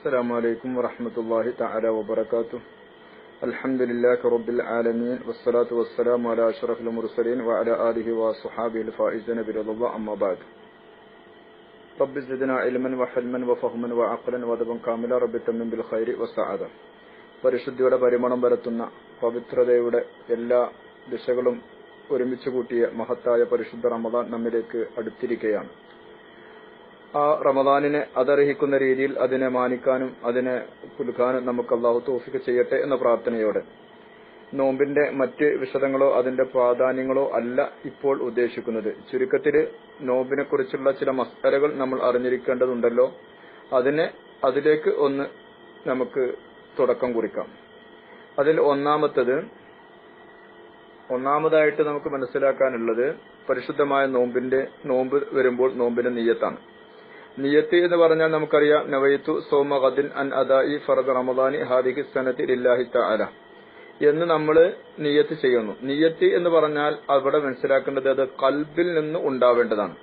السلام عليكم ورحمة الله تعالى وبركاته الحمد لله رب العالمين والصلاة والسلام على أشرف المرسلين وعلى آله وصحابه الفائزين برضا الله أما بعد رب زدنا علما وحلما وفهما وعقلا وادبا كاملا رب تمن بالخير والسعادة പരിശുദ്ധിയുടെ പരിമണം പരത്തുന്ന പവിത്രതയുടെ എല്ലാ ദിശകളും ഒരുമിച്ച് കൂട്ടിയ മഹത്തായ പരിശുദ്ധ റമദാൻ നമ്മിലേക്ക് അടുത്തിരിക്കുകയാണ് ആ റമദാനിനെ അതർഹിക്കുന്ന രീതിയിൽ അതിനെ മാനിക്കാനും അതിനെ പുലുക്കാനും നമുക്ക് അള്ളാഹു തോഫിക്ക് ചെയ്യട്ടെ എന്ന പ്രാർത്ഥനയോടെ. നോമ്പിന്റെ മറ്റ് വിശദങ്ങളോ അതിന്റെ പ്രാധാന്യങ്ങളോ അല്ല ഇപ്പോൾ ഉദ്ദേശിക്കുന്നത്. ചുരുക്കത്തിൽ നോമ്പിനെ കുറിച്ചുള്ള ചില മസ്തരകൾ നമ്മൾ അറിഞ്ഞിരിക്കേണ്ടതുണ്ടല്ലോ. അതിനെ അതിലേക്ക് ഒന്ന് നമുക്ക് തുടക്കം കുറിക്കാം. അതിൽ ഒന്നാമത്തത് ഒന്നാമതായിട്ട് നമുക്ക് മനസ്സിലാക്കാനുള്ളത് പരിശുദ്ധമായ നോമ്പിന്റെ നോമ്പ് വരുമ്പോൾ നോമ്പിന്റെ നീയത്താണ്. നിയത്ത് എന്ന് പറഞ്ഞാൽ നമുക്കറിയാം നവയത്തു സോമ ഖദിൻ അൻ അദായി ഫർദ് റമദാനി ഹാദിഹി സനത്തി ലില്ലാഹി തആല. എന്ന് നമ്മൾ നിയത്ത് ചെയ്യുന്നു. നിയത്ത് എന്ന് പറഞ്ഞാൽ അവിടെ മനസ്സിലാക്കേണ്ടത് അത് കൽബിൽ നിന്ന് ഉണ്ടാവേണ്ടതാണ്.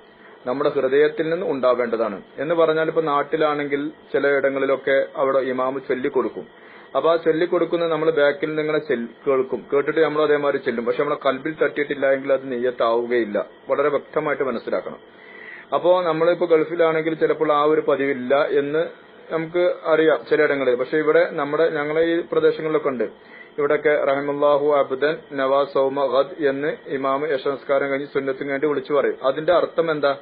നമ്മുടെ ഹൃദയത്തിൽ നിന്ന് ഉണ്ടാവേണ്ടതാണ്. എന്ന് പറഞ്ഞാൽ ഇപ്പൊ നാട്ടിലാണെങ്കിൽ ചില ഇടങ്ങളിലൊക്കെ അവിടെ ഇമാമ് ചൊല്ലിക്കൊടുക്കും. അപ്പൊ ആ ചൊല്ലിക്കൊടുക്കുന്നത് നമ്മൾ ബാക്കിൽ നിന്ന് ഇങ്ങനെ കേൾക്കും. കേട്ടിട്ട് നമ്മൾ അതേമാതിരി ചെല്ലും. പക്ഷെ നമ്മളെ കൽബിൽ തട്ടിയിട്ടില്ല എങ്കിൽ അത് നെയ്യത്താവുകയില്ല വളരെ വ്യക്തമായിട്ട് മനസ്സിലാക്കണം. അപ്പോ നമ്മളിപ്പോ ഗൾഫിലാണെങ്കിൽ ചിലപ്പോൾ ആ ഒരു പതിവില്ല എന്ന് നമുക്ക് അറിയാം ചിലയിടങ്ങളിൽ പക്ഷെ ഇവിടെ നമ്മുടെ ഞങ്ങളെ ഈ പ്രദേശങ്ങളിലൊക്കെ ഉണ്ട്. ഇവിടൊക്കെ റഹമുല്ലാഹു അബ്ദൻ നവാസ് സൗമ ഖദ് എന്ന് ഇമാമ് യശംസ്കാരം കഴിഞ്ഞ് സുന്നത്തിന് വേണ്ടി വിളിച്ചു പറയും. അതിന്റെ അർത്ഥം എന്താ?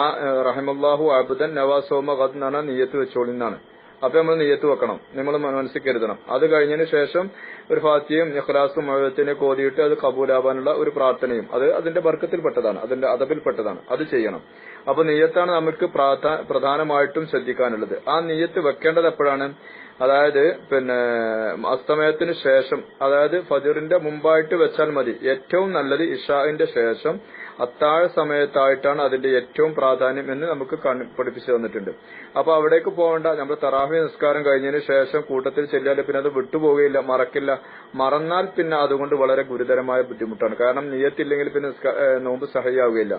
ആ റഹമുല്ലാഹു അബ്ദൻ നവാസ് സൗമ ഖദ് എന്നാണ് നീയത്ത് വെച്ചോളിന്നാണ്. അപ്പൊ നമ്മൾ നെയ്യത്ത് വെക്കണം. നമ്മൾ മനസ്സിൽ കരുതണം. അത് കഴിഞ്ഞതിന് ശേഷം ഒരു ഫാത്തിയും ഇഖ്ലാസും മഴത്തിനെ കോതിയിട്ട് അത് കബൂലാവാനുള്ള ഒരു പ്രാർത്ഥനയും. അത് അതിന്റെ ബർക്കത്തിൽപ്പെട്ടതാണ് അതിന്റെ അതബിൽപ്പെട്ടതാണ് അത് ചെയ്യണം. അപ്പൊ നെയ്യത്താണ് നമുക്ക് പ്രധാനമായിട്ടും ശ്രദ്ധിക്കാനുള്ളത്. ആ നെയ്യത്ത് വെക്കേണ്ടത് എപ്പോഴാണ്? അതായത് പിന്നെ അസ്തമയത്തിന് ശേഷം. അതായത് ഫജറിന്റെ മുമ്പായിട്ട് വെച്ചാൽ മതി. ഏറ്റവും നല്ലത് ഇഷാഹിന്റെ ശേഷം അത്താഴ സമയത്തായിട്ടാണ് അതിന്റെ ഏറ്റവും പ്രാധാന്യം എന്ന് നമുക്ക് പഠിപ്പിച്ചു തന്നിട്ടുണ്ട്. അപ്പൊ അവിടേക്ക് പോകേണ്ട. നമ്മൾ തറാഹി നിസ്കാരം കഴിഞ്ഞതിന് ശേഷം കൂട്ടത്തിൽ ചെല്ലാൽ പിന്നെ അത് വിട്ടുപോകുകയില്ല മറക്കില്ല. മറന്നാൽ പിന്നെ അതുകൊണ്ട് വളരെ ഗുരുതരമായ ബുദ്ധിമുട്ടാണ്. കാരണം നീയത്തില്ലെങ്കിൽ പിന്നെ നോമ്പ് സഹയാവുകയില്ല.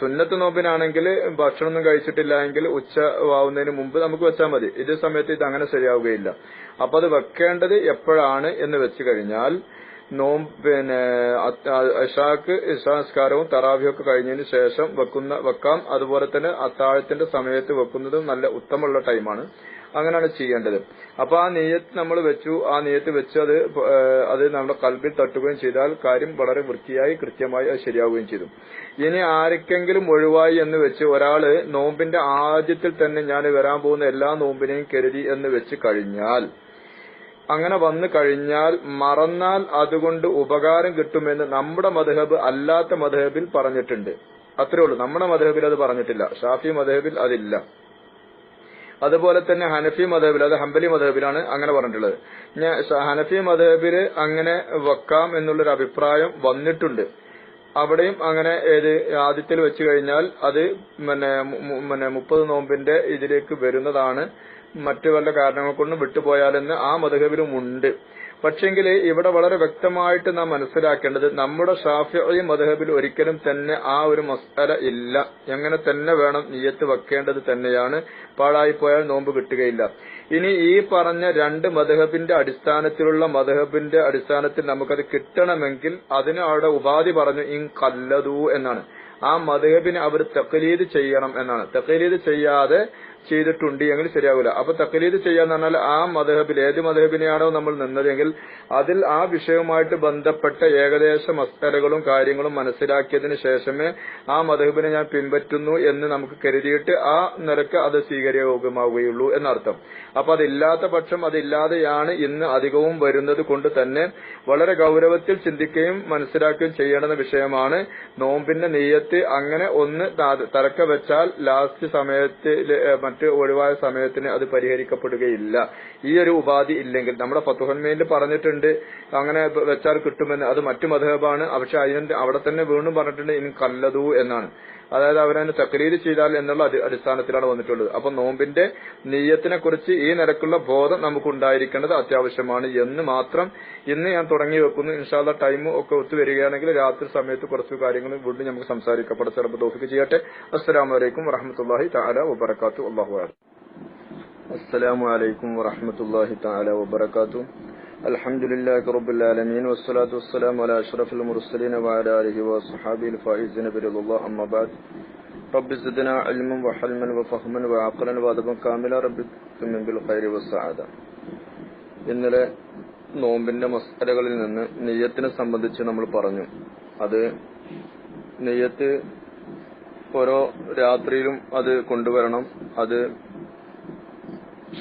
സുന്നത്ത് നോമ്പിനാണെങ്കിൽ ഭക്ഷണമൊന്നും കഴിച്ചിട്ടില്ല എങ്കിൽ ഉച്ച ആവുന്നതിന് മുമ്പ് നമുക്ക് വെച്ചാൽ മതി. ഇതേ സമയത്ത് ഇത് അങ്ങനെ ശരിയാവുകയില്ല. അപ്പൊ അത് വെക്കേണ്ടത് എപ്പോഴാണ് എന്ന് വെച്ച് കഴിഞ്ഞാൽ നോമ്പ് പിന്നെ ഇഷാക്ക് ഇഷാസ്കാരവും തറാവിയൊക്കെ കഴിഞ്ഞതിന് ശേഷം വെക്കുന്ന വെക്കാം. അതുപോലെ തന്നെ അത്താഴത്തിന്റെ സമയത്ത് വെക്കുന്നതും നല്ല ഉത്തമമുള്ള ടൈമാണ്. അങ്ങനെയാണ് ചെയ്യേണ്ടത്. അപ്പൊ ആ നെയ്യത്ത് നമ്മൾ വെച്ചു. ആ നെയ്യത്ത് വെച്ച് അത് അത് നമ്മുടെ കൽബിൽ തട്ടുകയും ചെയ്താൽ കാര്യം വളരെ വൃത്തിയായി കൃത്യമായി അത് ശരിയാവുകയും ചെയ്തു. ഇനി ആർക്കെങ്കിലും ഒഴിവായി എന്ന് വെച്ച് ഒരാൾ നോമ്പിന്റെ ആദ്യത്തിൽ തന്നെ ഞാൻ വരാൻ പോകുന്ന എല്ലാ നോമ്പിനെയും കരുതി എന്ന് വെച്ച് കഴിഞ്ഞാൽ അങ്ങനെ വന്നു കഴിഞ്ഞാൽ മറന്നാൽ അതുകൊണ്ട് ഉപകാരം കിട്ടുമെന്ന് നമ്മുടെ മധഹബ് അല്ലാത്ത മധഹബിൽ പറഞ്ഞിട്ടുണ്ട്. അത്രേ ഉള്ളൂ. നമ്മുടെ മധഹബിൽ അത് പറഞ്ഞിട്ടില്ല. ഷാഫി മധഹബിൽ അതില്ല. അതുപോലെ തന്നെ ഹനഫി മധബിൽ അത് ഹംബലി മധബിലാണ് അങ്ങനെ പറഞ്ഞിട്ടുള്ളത്. ഹനഫി മധബിൽ അങ്ങനെ വെക്കാം എന്നുള്ളൊരു അഭിപ്രായം വന്നിട്ടുണ്ട്. അവിടെയും അങ്ങനെ ഏത് ആദ്യത്തിൽ വെച്ചു കഴിഞ്ഞാൽ അത് പിന്നെ മുപ്പത് നോമ്പിന്റെ ഇതിലേക്ക് വരുന്നതാണ്. മറ്റു വല്ല കാരണങ്ങൾ കൊണ്ടും വിട്ടുപോയാലെന്ന് ആ മധുഹബിലും ഉണ്ട് പക്ഷെങ്കിൽ ഇവിടെ വളരെ വ്യക്തമായിട്ട് നാം മനസ്സിലാക്കേണ്ടത് നമ്മുടെ ഷാഫി മധുഹബിൽ ഒരിക്കലും തന്നെ ആ ഒരു മസ്തല ഇല്ല. എങ്ങനെ തന്നെ വേണം നീയത്ത് വെക്കേണ്ടത് തന്നെയാണ്. പാഴായി പോയാൽ നോമ്പ് കിട്ടുകയില്ല. ഇനി ഈ പറഞ്ഞ രണ്ട് മധുഹബിന്റെ അടിസ്ഥാനത്തിലുള്ള മധുഹബിന്റെ അടിസ്ഥാനത്തിൽ നമുക്കത് കിട്ടണമെങ്കിൽ അതിന് അവിടെ ഉപാധി പറഞ്ഞു ഇൻ കല്ലതു എന്നാണ്. ആ മധുഹബിനെ അവർ തക്കലീത് ചെയ്യണം എന്നാണ്. തക്കലീത് ചെയ്യാതെ ചെയ്തിട്ടുണ്ട് എങ്കിൽ ശരിയാവില്ല. അപ്പൊ തക്കലീത് ചെയ്യാന്ന് പറഞ്ഞാൽ ആ മധഹബിൽ ഏത് മധഹബിനെയാണോ നമ്മൾ നിന്നതെങ്കിൽ അതിൽ ആ വിഷയവുമായിട്ട് ബന്ധപ്പെട്ട ഏകദേശ മസ്തലകളും കാര്യങ്ങളും മനസ്സിലാക്കിയതിന് ശേഷമേ ആ മധഹബിനെ ഞാൻ പിൻപറ്റുന്നു എന്ന് നമുക്ക് കരുതിയിട്ട് ആ നിലയ്ക്ക് അത് സ്വീകാര്യയോഗ്യമാവുകയുള്ളൂ എന്നർത്ഥം. അപ്പൊ അതില്ലാത്ത പക്ഷം അതില്ലാതെയാണ് ഇന്ന് അധികവും വരുന്നത് കൊണ്ട് തന്നെ വളരെ ഗൗരവത്തിൽ ചിന്തിക്കുകയും മനസ്സിലാക്കുകയും ചെയ്യേണ്ടുന്ന വിഷയമാണ് നോമ്പിന്റെ നെയ്യത്ത് അങ്ങനെ ഒന്ന് തലക്ക വെച്ചാൽ ലാസ്റ്റ് സമയത്ത് മറ്റ് ഒഴിവായ സമയത്തിന് അത് പരിഹരിക്കപ്പെടുകയില്ല. ഈ ഒരു ഉപാധി ഇല്ലെങ്കിൽ നമ്മുടെ ഫത്തുഹന്മയിൽ പറഞ്ഞിട്ടുണ്ട് അങ്ങനെ വെച്ചാൽ കിട്ടുമെന്ന്. അത് മറ്റു മധബാണ് പക്ഷെ അതിന് അവിടെ തന്നെ വീണ്ടും പറഞ്ഞിട്ടുണ്ട് ഇനി കല്ലതു എന്നാണ്. അതായത് അവരതിന് തക്രീര് ചെയ്താൽ എന്നുള്ള അടിസ്ഥാനത്തിലാണ് വന്നിട്ടുള്ളത്. അപ്പൊ നോമ്പിന്റെ നെയ്യത്തിനെ കുറിച്ച് ഈ നിരക്കുള്ള ബോധം നമുക്ക് ഉണ്ടായിരിക്കേണ്ടത് അത്യാവശ്യമാണ് എന്ന് മാത്രം ഇന്ന് ഞാൻ തുടങ്ങി വെക്കുന്നു. ഇൻഷാല്ല ടൈം ഒക്കെ ഒത്തു വരികയാണെങ്കിൽ രാത്രി സമയത്ത് കുറച്ച് കാര്യങ്ങൾ വീണ്ടും നമുക്ക് സംസാരിക്കപ്പെടാം. ചിലപ്പോൾ തോഫിക്ക് ചെയ്യട്ടെ. അസ്സലാമലൈക്കും വറഹമത്തല്ലാഹി താല വബർക്കാത്തു അള്ളാഹു السلام عليكم ورحمة الله تعالى وبركاته الحمد لله رب العالمين والصلاة والسلام على أشرف المرسلين وعلى آله وصحابه الفائزين برضا الله أما بعد رب زدنا علما وحلما وفهما وعقلا وادبا كاملا رب تمن بالخير والسعادة ഇന്നലെ നോമ്പിന്റെ മസ്തലകളിൽ നിന്ന് നെയ്യത്തിനെ സംബന്ധിച്ച് നമ്മൾ പറഞ്ഞു അത് നെയ്യത്ത് ഓരോ രാത്രിയിലും അത് കൊണ്ടുവരണം. അത്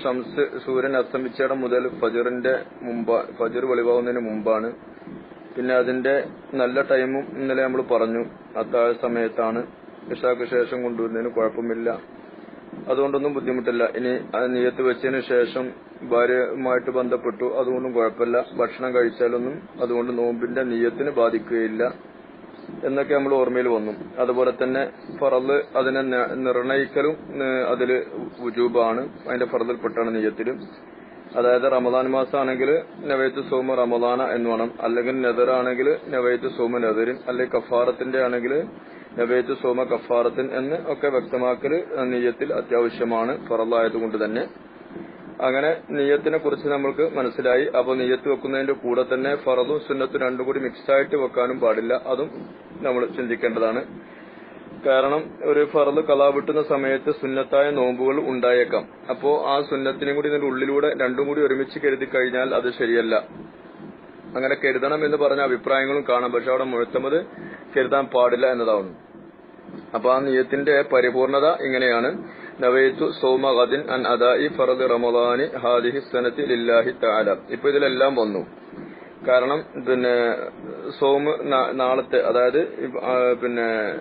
ഷംസ് സൂര്യൻ അസ്തമിച്ചിടം മുതൽ ഫജറിന്റെ മുമ്പ് ഫജർ വെളിവാകുന്നതിന് മുമ്പാണ്. പിന്നെ അതിന്റെ നല്ല ടൈമും ഇന്നലെ നമ്മൾ പറഞ്ഞു അത്താഴ സമയത്താണ്. ഇഷാക്ക് ശേഷം കൊണ്ടുവരുന്നതിന് കുഴപ്പമില്ല. അതുകൊണ്ടൊന്നും ബുദ്ധിമുട്ടില്ല. ഇനി നീയത്ത് വെച്ചതിന് ശേഷം ഭാര്യയുമായിട്ട് ബന്ധപ്പെട്ടു അതുകൊണ്ടും കുഴപ്പമില്ല. ഭക്ഷണം കഴിച്ചാലൊന്നും അതുകൊണ്ട് നോമ്പിന്റെ നീയത്തിന് ബാധിക്കുകയില്ല. എന്നൊക്കെ നമ്മൾ ഓർമ്മയിൽ വന്നു. അതുപോലെ തന്നെ ഫറൽ അതിനെ നിർണയിക്കലും അതിൽ വുജൂബാണ്. അതിന്റെ ഫറദിൽപ്പെട്ടാണ് നെയ്യത്തിലും. അതായത് റമദാൻ മാസമാണെങ്കിൽ നവൈത്ത് സോമ റമദാന എന്ന് വേണം. അല്ലെങ്കിൽ നെതറാണെങ്കിൽ നവൈത്ത് സോമ നെതറിൻ അല്ലെങ്കിൽ കഫാറത്തിന്റെ ആണെങ്കിൽ നവൈത്ത് സോമ കഫാറത്തിൻ എന്ന് ഒക്കെ വ്യക്തമാക്കൽ നെയ്യത്തിൽ അത്യാവശ്യമാണ്. ഫറലായതുകൊണ്ട് തന്നെ. അങ്ങനെ നെയ്യത്തിനെ കുറിച്ച് നമ്മൾക്ക് മനസ്സിലായി. അപ്പോൾ നെയ്യത്ത് വെക്കുന്നതിന്റെ കൂടെ തന്നെ ഫറദും സുന്നത്തും രണ്ടും കൂടി മിക്സ് ആയിട്ട് വെക്കാനും പാടില്ല. അതും നമ്മൾ ചിന്തിക്കേണ്ടതാണ്. കാരണം ഒരു ഫറദ് കലാ വിട്ടുന്ന സമയത്ത് സുന്നത്തായ നോമ്പുകൾ ഉണ്ടായേക്കാം. അപ്പോ ആ സുന്നത്തിനും കൂടി ഇതിന്റെ ഉള്ളിലൂടെ രണ്ടും കൂടി ഒരുമിച്ച് കരുതി കഴിഞ്ഞാൽ അത് ശരിയല്ല. അങ്ങനെ കരുതണം എന്ന് പറഞ്ഞ അഭിപ്രായങ്ങളും കാണാം. പക്ഷെ അവിടെ മുഴുത്തമത് കരുതാൻ പാടില്ല എന്നതാണ് അപ്പൊ ആ നിയത്തിന്റെ പരിപൂർണത ഇങ്ങനെയാണ്. നവൈത്തു സോമ ഗദിൻ അൻ അദായി ഫറദ് റമദാനി ഹാദിഹി സനത്തി ലില്ലാഹി തആല. ഇപ്പൊ ഇതിലെല്ലാം വന്നു. കാരണം പിന്നെ സോമ് നാളത്തെ അതായത് പിന്നെ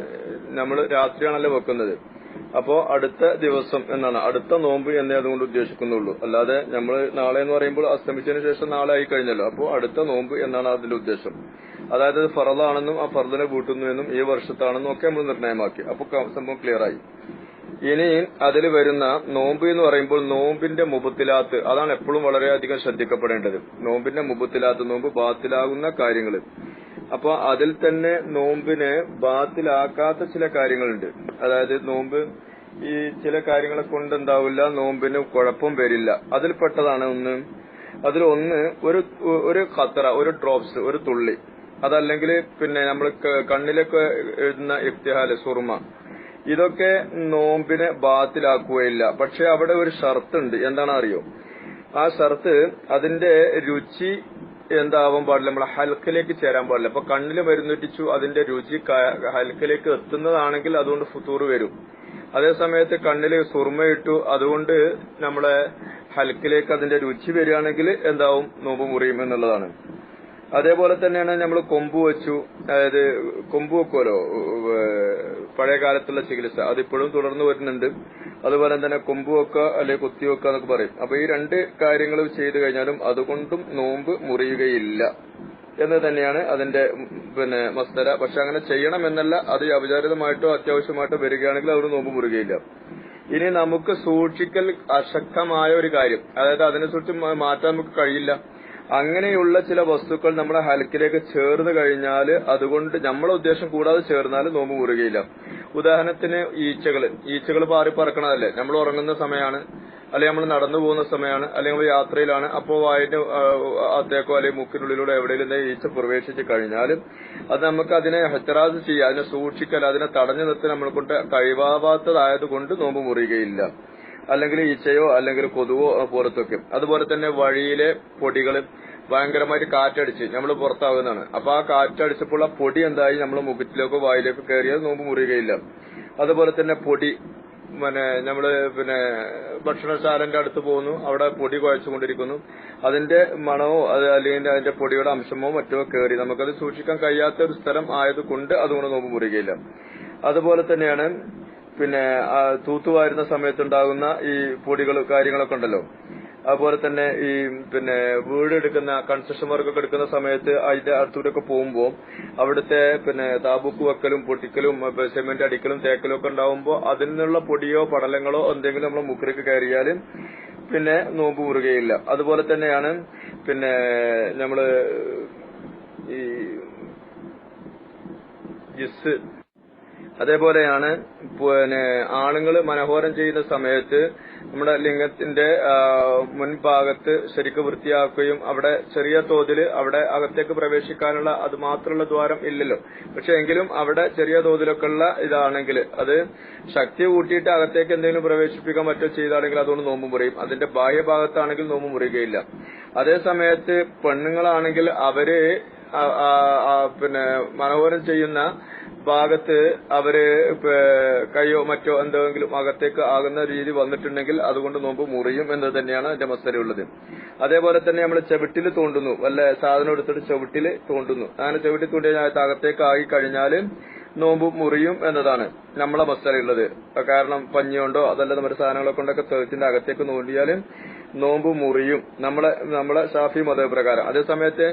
നമ്മൾ രാത്രിയാണല്ലോ വെക്കുന്നത്. അപ്പോ അടുത്ത ദിവസം എന്നാണ്. അടുത്ത നോമ്പ് എന്നേ അതുകൊണ്ട് ഉദ്ദേശിക്കുന്നുള്ളൂ. അല്ലാതെ നമ്മൾ നാളെ എന്ന് പറയുമ്പോൾ അസ്തമിച്ചതിന് ശേഷം നാളെ ആയി കഴിഞ്ഞല്ലോ. അപ്പോ അടുത്ത നോമ്പ് എന്നാണ് അതിന്റെ ഉദ്ദേശം. അതായത് ഫറദാണെന്നും ആ ഫറദിനെ കൂട്ടുന്നു എന്നും ഈ വർഷത്താണെന്നും ഒക്കെ നമ്മൾ നിർണയമാക്കി. അപ്പൊ ക- സംഭവം ക്ലിയർ ആയി. ഇനി അതിൽ വരുന്ന നോമ്പ് എന്ന് പറയുമ്പോൾ നോമ്പിന്റെ മുബത്തിലാത്ത്. അതാണ് എപ്പോഴും വളരെയധികം ശ്രദ്ധിക്കപ്പെടേണ്ടത്. നോമ്പിന്റെ മുബത്തിലാത്ത് നോമ്പ് ബാത്തിലാകുന്ന കാര്യങ്ങൾ. അപ്പൊ അതിൽ തന്നെ നോമ്പിനെ ബാത്തിലാക്കാത്ത ചില കാര്യങ്ങളുണ്ട്. അതായത് നോമ്പ് ഈ ചില കാര്യങ്ങളെ കൊണ്ട് എന്താവില്ല നോമ്പിന് കുഴപ്പം വരില്ല. അതിൽപ്പെട്ടതാണ് ഒന്ന്. അതിൽ ഒന്ന് ഒരു ഒരു ഖത്തറ ഒരു ഡ്രോപ്സ് ഒരു തുള്ളി. അതല്ലെങ്കിൽ പിന്നെ നമ്മൾ കണ്ണിലൊക്കെ എഴുതുന്ന ഇഫ്തിഹാൽ സുർമ ഇതൊക്കെ നോമ്പിനെ ബാത്തിലാക്കുകയില്ല. പക്ഷെ അവിടെ ഒരു ഷർത്തുണ്ട്. എന്താണ് അറിയോ? ആ ഷർത്ത് അതിന്റെ രുചി എന്താവാൻ പാടില്ല. നമ്മളെ ഹൽക്കിലേക്ക് ചേരാൻ പാടില്ല. അപ്പൊ കണ്ണിൽ മരുന്നുറ്റിച്ചു അതിന്റെ രുചി ഹൽക്കിലേക്ക് എത്തുന്നതാണെങ്കിൽ അതുകൊണ്ട് ഫുത്തൂർ വരും. അതേ സമയത്ത് കണ്ണിൽ സുർമയിട്ടു അതുകൊണ്ട് നമ്മളെ ഹൽക്കിലേക്ക് അതിന്റെ രുചി വരികയാണെങ്കിൽ എന്താവും? നോമ്പ് മുറിയും എന്നുള്ളതാണ്. അതേപോലെ തന്നെയാണ് നമ്മൾ കൊമ്പ് വെച്ചു. അതായത് കൊമ്പ് വെക്കുമല്ലോ പഴയ കാലത്തുള്ള ചികിത്സ. അതിപ്പോഴും തുടർന്ന് വരുന്നുണ്ട്. അതുപോലെ തന്നെ കൊമ്പ് വെക്കുക അല്ലെങ്കിൽ കുത്തി വെക്കുക എന്നൊക്കെ പറയും. അപ്പൊ ഈ രണ്ട് കാര്യങ്ങൾ ചെയ്തു കഴിഞ്ഞാലും അതുകൊണ്ടും നോമ്പ് മുറിയുകയില്ല എന്ന് തന്നെയാണ് അതിന്റെ പിന്നെ മസ്തര പക്ഷെ അങ്ങനെ ചെയ്യണം എന്നല്ല അത് അവിചാരിതമായിട്ടോ അത്യാവശ്യമായിട്ടോ വരികയാണെങ്കിൽ അവർ നോമ്പ് മുറുകയില്ല ഇനി നമുക്ക് സൂക്ഷിക്കൽ അശക്തമായ ഒരു കാര്യം. അതായത് അതിനെ സൂക്ഷിച്ച് മാറ്റാൻ നമുക്ക് കഴിയില്ല. അങ്ങനെയുള്ള ചില വസ്തുക്കൾ നമ്മുടെ ഹൽക്കിലേക്ക് ചേർന്ന് കഴിഞ്ഞാൽ അതുകൊണ്ട് നമ്മളെ ഉദ്ദേശം കൂടാതെ ചേർന്നാൽ നോമ്പ് മുറുകയില്ല. ഉദാഹരണത്തിന് ഈച്ചകൾ ഈച്ചകൾ പാറി പറക്കണതല്ലേ? നമ്മൾ ഉറങ്ങുന്ന സമയമാണ് അല്ലെങ്കിൽ നമ്മൾ നടന്നു പോകുന്ന സമയമാണ് അല്ലെങ്കിൽ നമ്മൾ യാത്രയിലാണ് അപ്പോൾ വായിട്ട് അത്തേക്കോ അല്ലെങ്കിൽ മുക്കിനുള്ളിലൂടെ എവിടെയെങ്കിലും ഈച്ച പ്രവേശിച്ച് കഴിഞ്ഞാൽ അത് നമുക്ക് അതിനെ ഹെത്തറാസ് ചെയ്യുക അതിനെ സൂക്ഷിക്കൽ അതിനെ തടഞ്ഞു നിർത്തി നമ്മളെ കൊണ്ട് കഴിവാവാത്തതായത് കൊണ്ട് നോമ്പ് മുറിയുകയില്ല അല്ലെങ്കിൽ ഈച്ചയോ അല്ലെങ്കിൽ കൊതുവോ പുറത്തൊക്കെ. അതുപോലെ തന്നെ വഴിയിലെ പൊടികൾ ഭയങ്കരമായിട്ട് കാറ്റടിച്ച് നമ്മൾ പുറത്താകുന്നതാണ്. അപ്പൊ ആ കാറ്റടിച്ചപ്പോൾ ആ പൊടി എന്തായി? നമ്മൾ മുഖത്തിലേക്കോ വായിലേക്കോ കയറിയത് നോമ്പ് മുറിയുകയില്ല. അതുപോലെ തന്നെ പൊടി പിന്നെ നമ്മൾ പിന്നെ ഭക്ഷണശാലന്റെ അടുത്ത് പോകുന്നു. അവിടെ പൊടി കുഴച്ചുകൊണ്ടിരിക്കുന്നു. അതിന്റെ മണമോ അത് അല്ലെങ്കിൽ അതിന്റെ പൊടിയുടെ അംശമോ മറ്റോ കയറി. നമുക്കത് സൂക്ഷിക്കാൻ കഴിയാത്ത ഒരു സ്ഥലം ആയതുകൊണ്ട് അതുകൊണ്ട് നോമ്പ് മുറിയുകയില്ല. അതുപോലെ തന്നെയാണ് പിന്നെ തൂത്തുവാരുന്ന സമയത്തുണ്ടാകുന്ന ഈ പൊടികൾ കാര്യങ്ങളൊക്കെ ഉണ്ടല്ലോ. അതുപോലെ തന്നെ ഈ പിന്നെ വീട് എടുക്കുന്ന കൺസ്ട്രക്ഷൻ വർക്കൊക്കെ എടുക്കുന്ന സമയത്ത് അതിന്റെ അടുത്തൂടെയൊക്കെ പോകുമ്പോൾ അവിടുത്തെ പിന്നെ താബൂക്ക് വെക്കലും പൊട്ടിക്കലും സിമെന്റ് അടിക്കലും തേക്കലും ഒക്കെ ഉണ്ടാവുമ്പോൾ അതിൽ നിന്നുള്ള പൊടിയോ പടലങ്ങളോ എന്തെങ്കിലും നമ്മൾ മുക്കിലേക്ക് കയറിയാൽ പിന്നെ നോമ്പ് മുറുകയില്ല അതുപോലെ തന്നെയാണ് പിന്നെ നമ്മൾ ഈ ജിസ് അതേപോലെയാണ് പിന്നെ ആണുങ്ങൾ മനോഹരം ചെയ്യുന്ന സമയത്ത് നമ്മുടെ ലിംഗത്തിന്റെ മുൻഭാഗത്ത് ശരിക്ക് വൃത്തിയാക്കുകയും അവിടെ ചെറിയ തോതിൽ അവിടെ അകത്തേക്ക് പ്രവേശിക്കാനുള്ള അത് മാത്രമുള്ള ദ്വാരം ഇല്ലല്ലോ. പക്ഷെ എങ്കിലും അവിടെ ചെറിയ തോതിലൊക്കെ ഉള്ള ഇതാണെങ്കിൽ അത് ശക്തി കൂട്ടിയിട്ട് അകത്തേക്ക് എന്തെങ്കിലും പ്രവേശിപ്പിക്കാൻ മറ്റോ ചെയ്താണെങ്കിൽ അതുകൊണ്ട് നോമ്പ് മുറിയും. അതിന്റെ ബാഹ്യഭാഗത്താണെങ്കിൽ നോമ്പ് മുറിയുകയില്ല. അതേ സമയത്ത് പെണ്ണുങ്ങളാണെങ്കിൽ അവർ പിന്നെ മനോഹരം ചെയ്യുന്ന ഭാഗത്ത് അവർ കൈയോ മറ്റോ എന്തെങ്കിലും അകത്തേക്ക് ആകുന്ന രീതി വന്നിട്ടുണ്ടെങ്കിൽ അതുകൊണ്ട് നോമ്പ് മുറിയും എന്ന് തന്നെയാണ് അതിന്റെ മസ്തരയുള്ളത് അതേപോലെ തന്നെ നമ്മൾ ചവിട്ടിൽ തോണ്ടുന്നു. വല്ല സാധനം എടുത്തിട്ട് ചവിട്ടിൽ തോണ്ടുന്നു. അങ്ങനെ ചവിട്ടി തോണ്ടി അകത്തേക്ക് ആയി കഴിഞ്ഞാൽ നോമ്പ് മുറിയും എന്നതാണ് നമ്മളെ മസ്തരയുള്ളത് കാരണം പഞ്ഞി കൊണ്ടോ അതല്ല നമ്മുടെ സാധനങ്ങളെ കൊണ്ടൊക്കെ തെളിച്ചിന്റെ അകത്തേക്ക് നോണ്ടിയാൽ നോമ്പ് മുറിയും. നമ്മളെ നമ്മളെ ഷാഫി പ്രകാരം അതേസമയത്ത്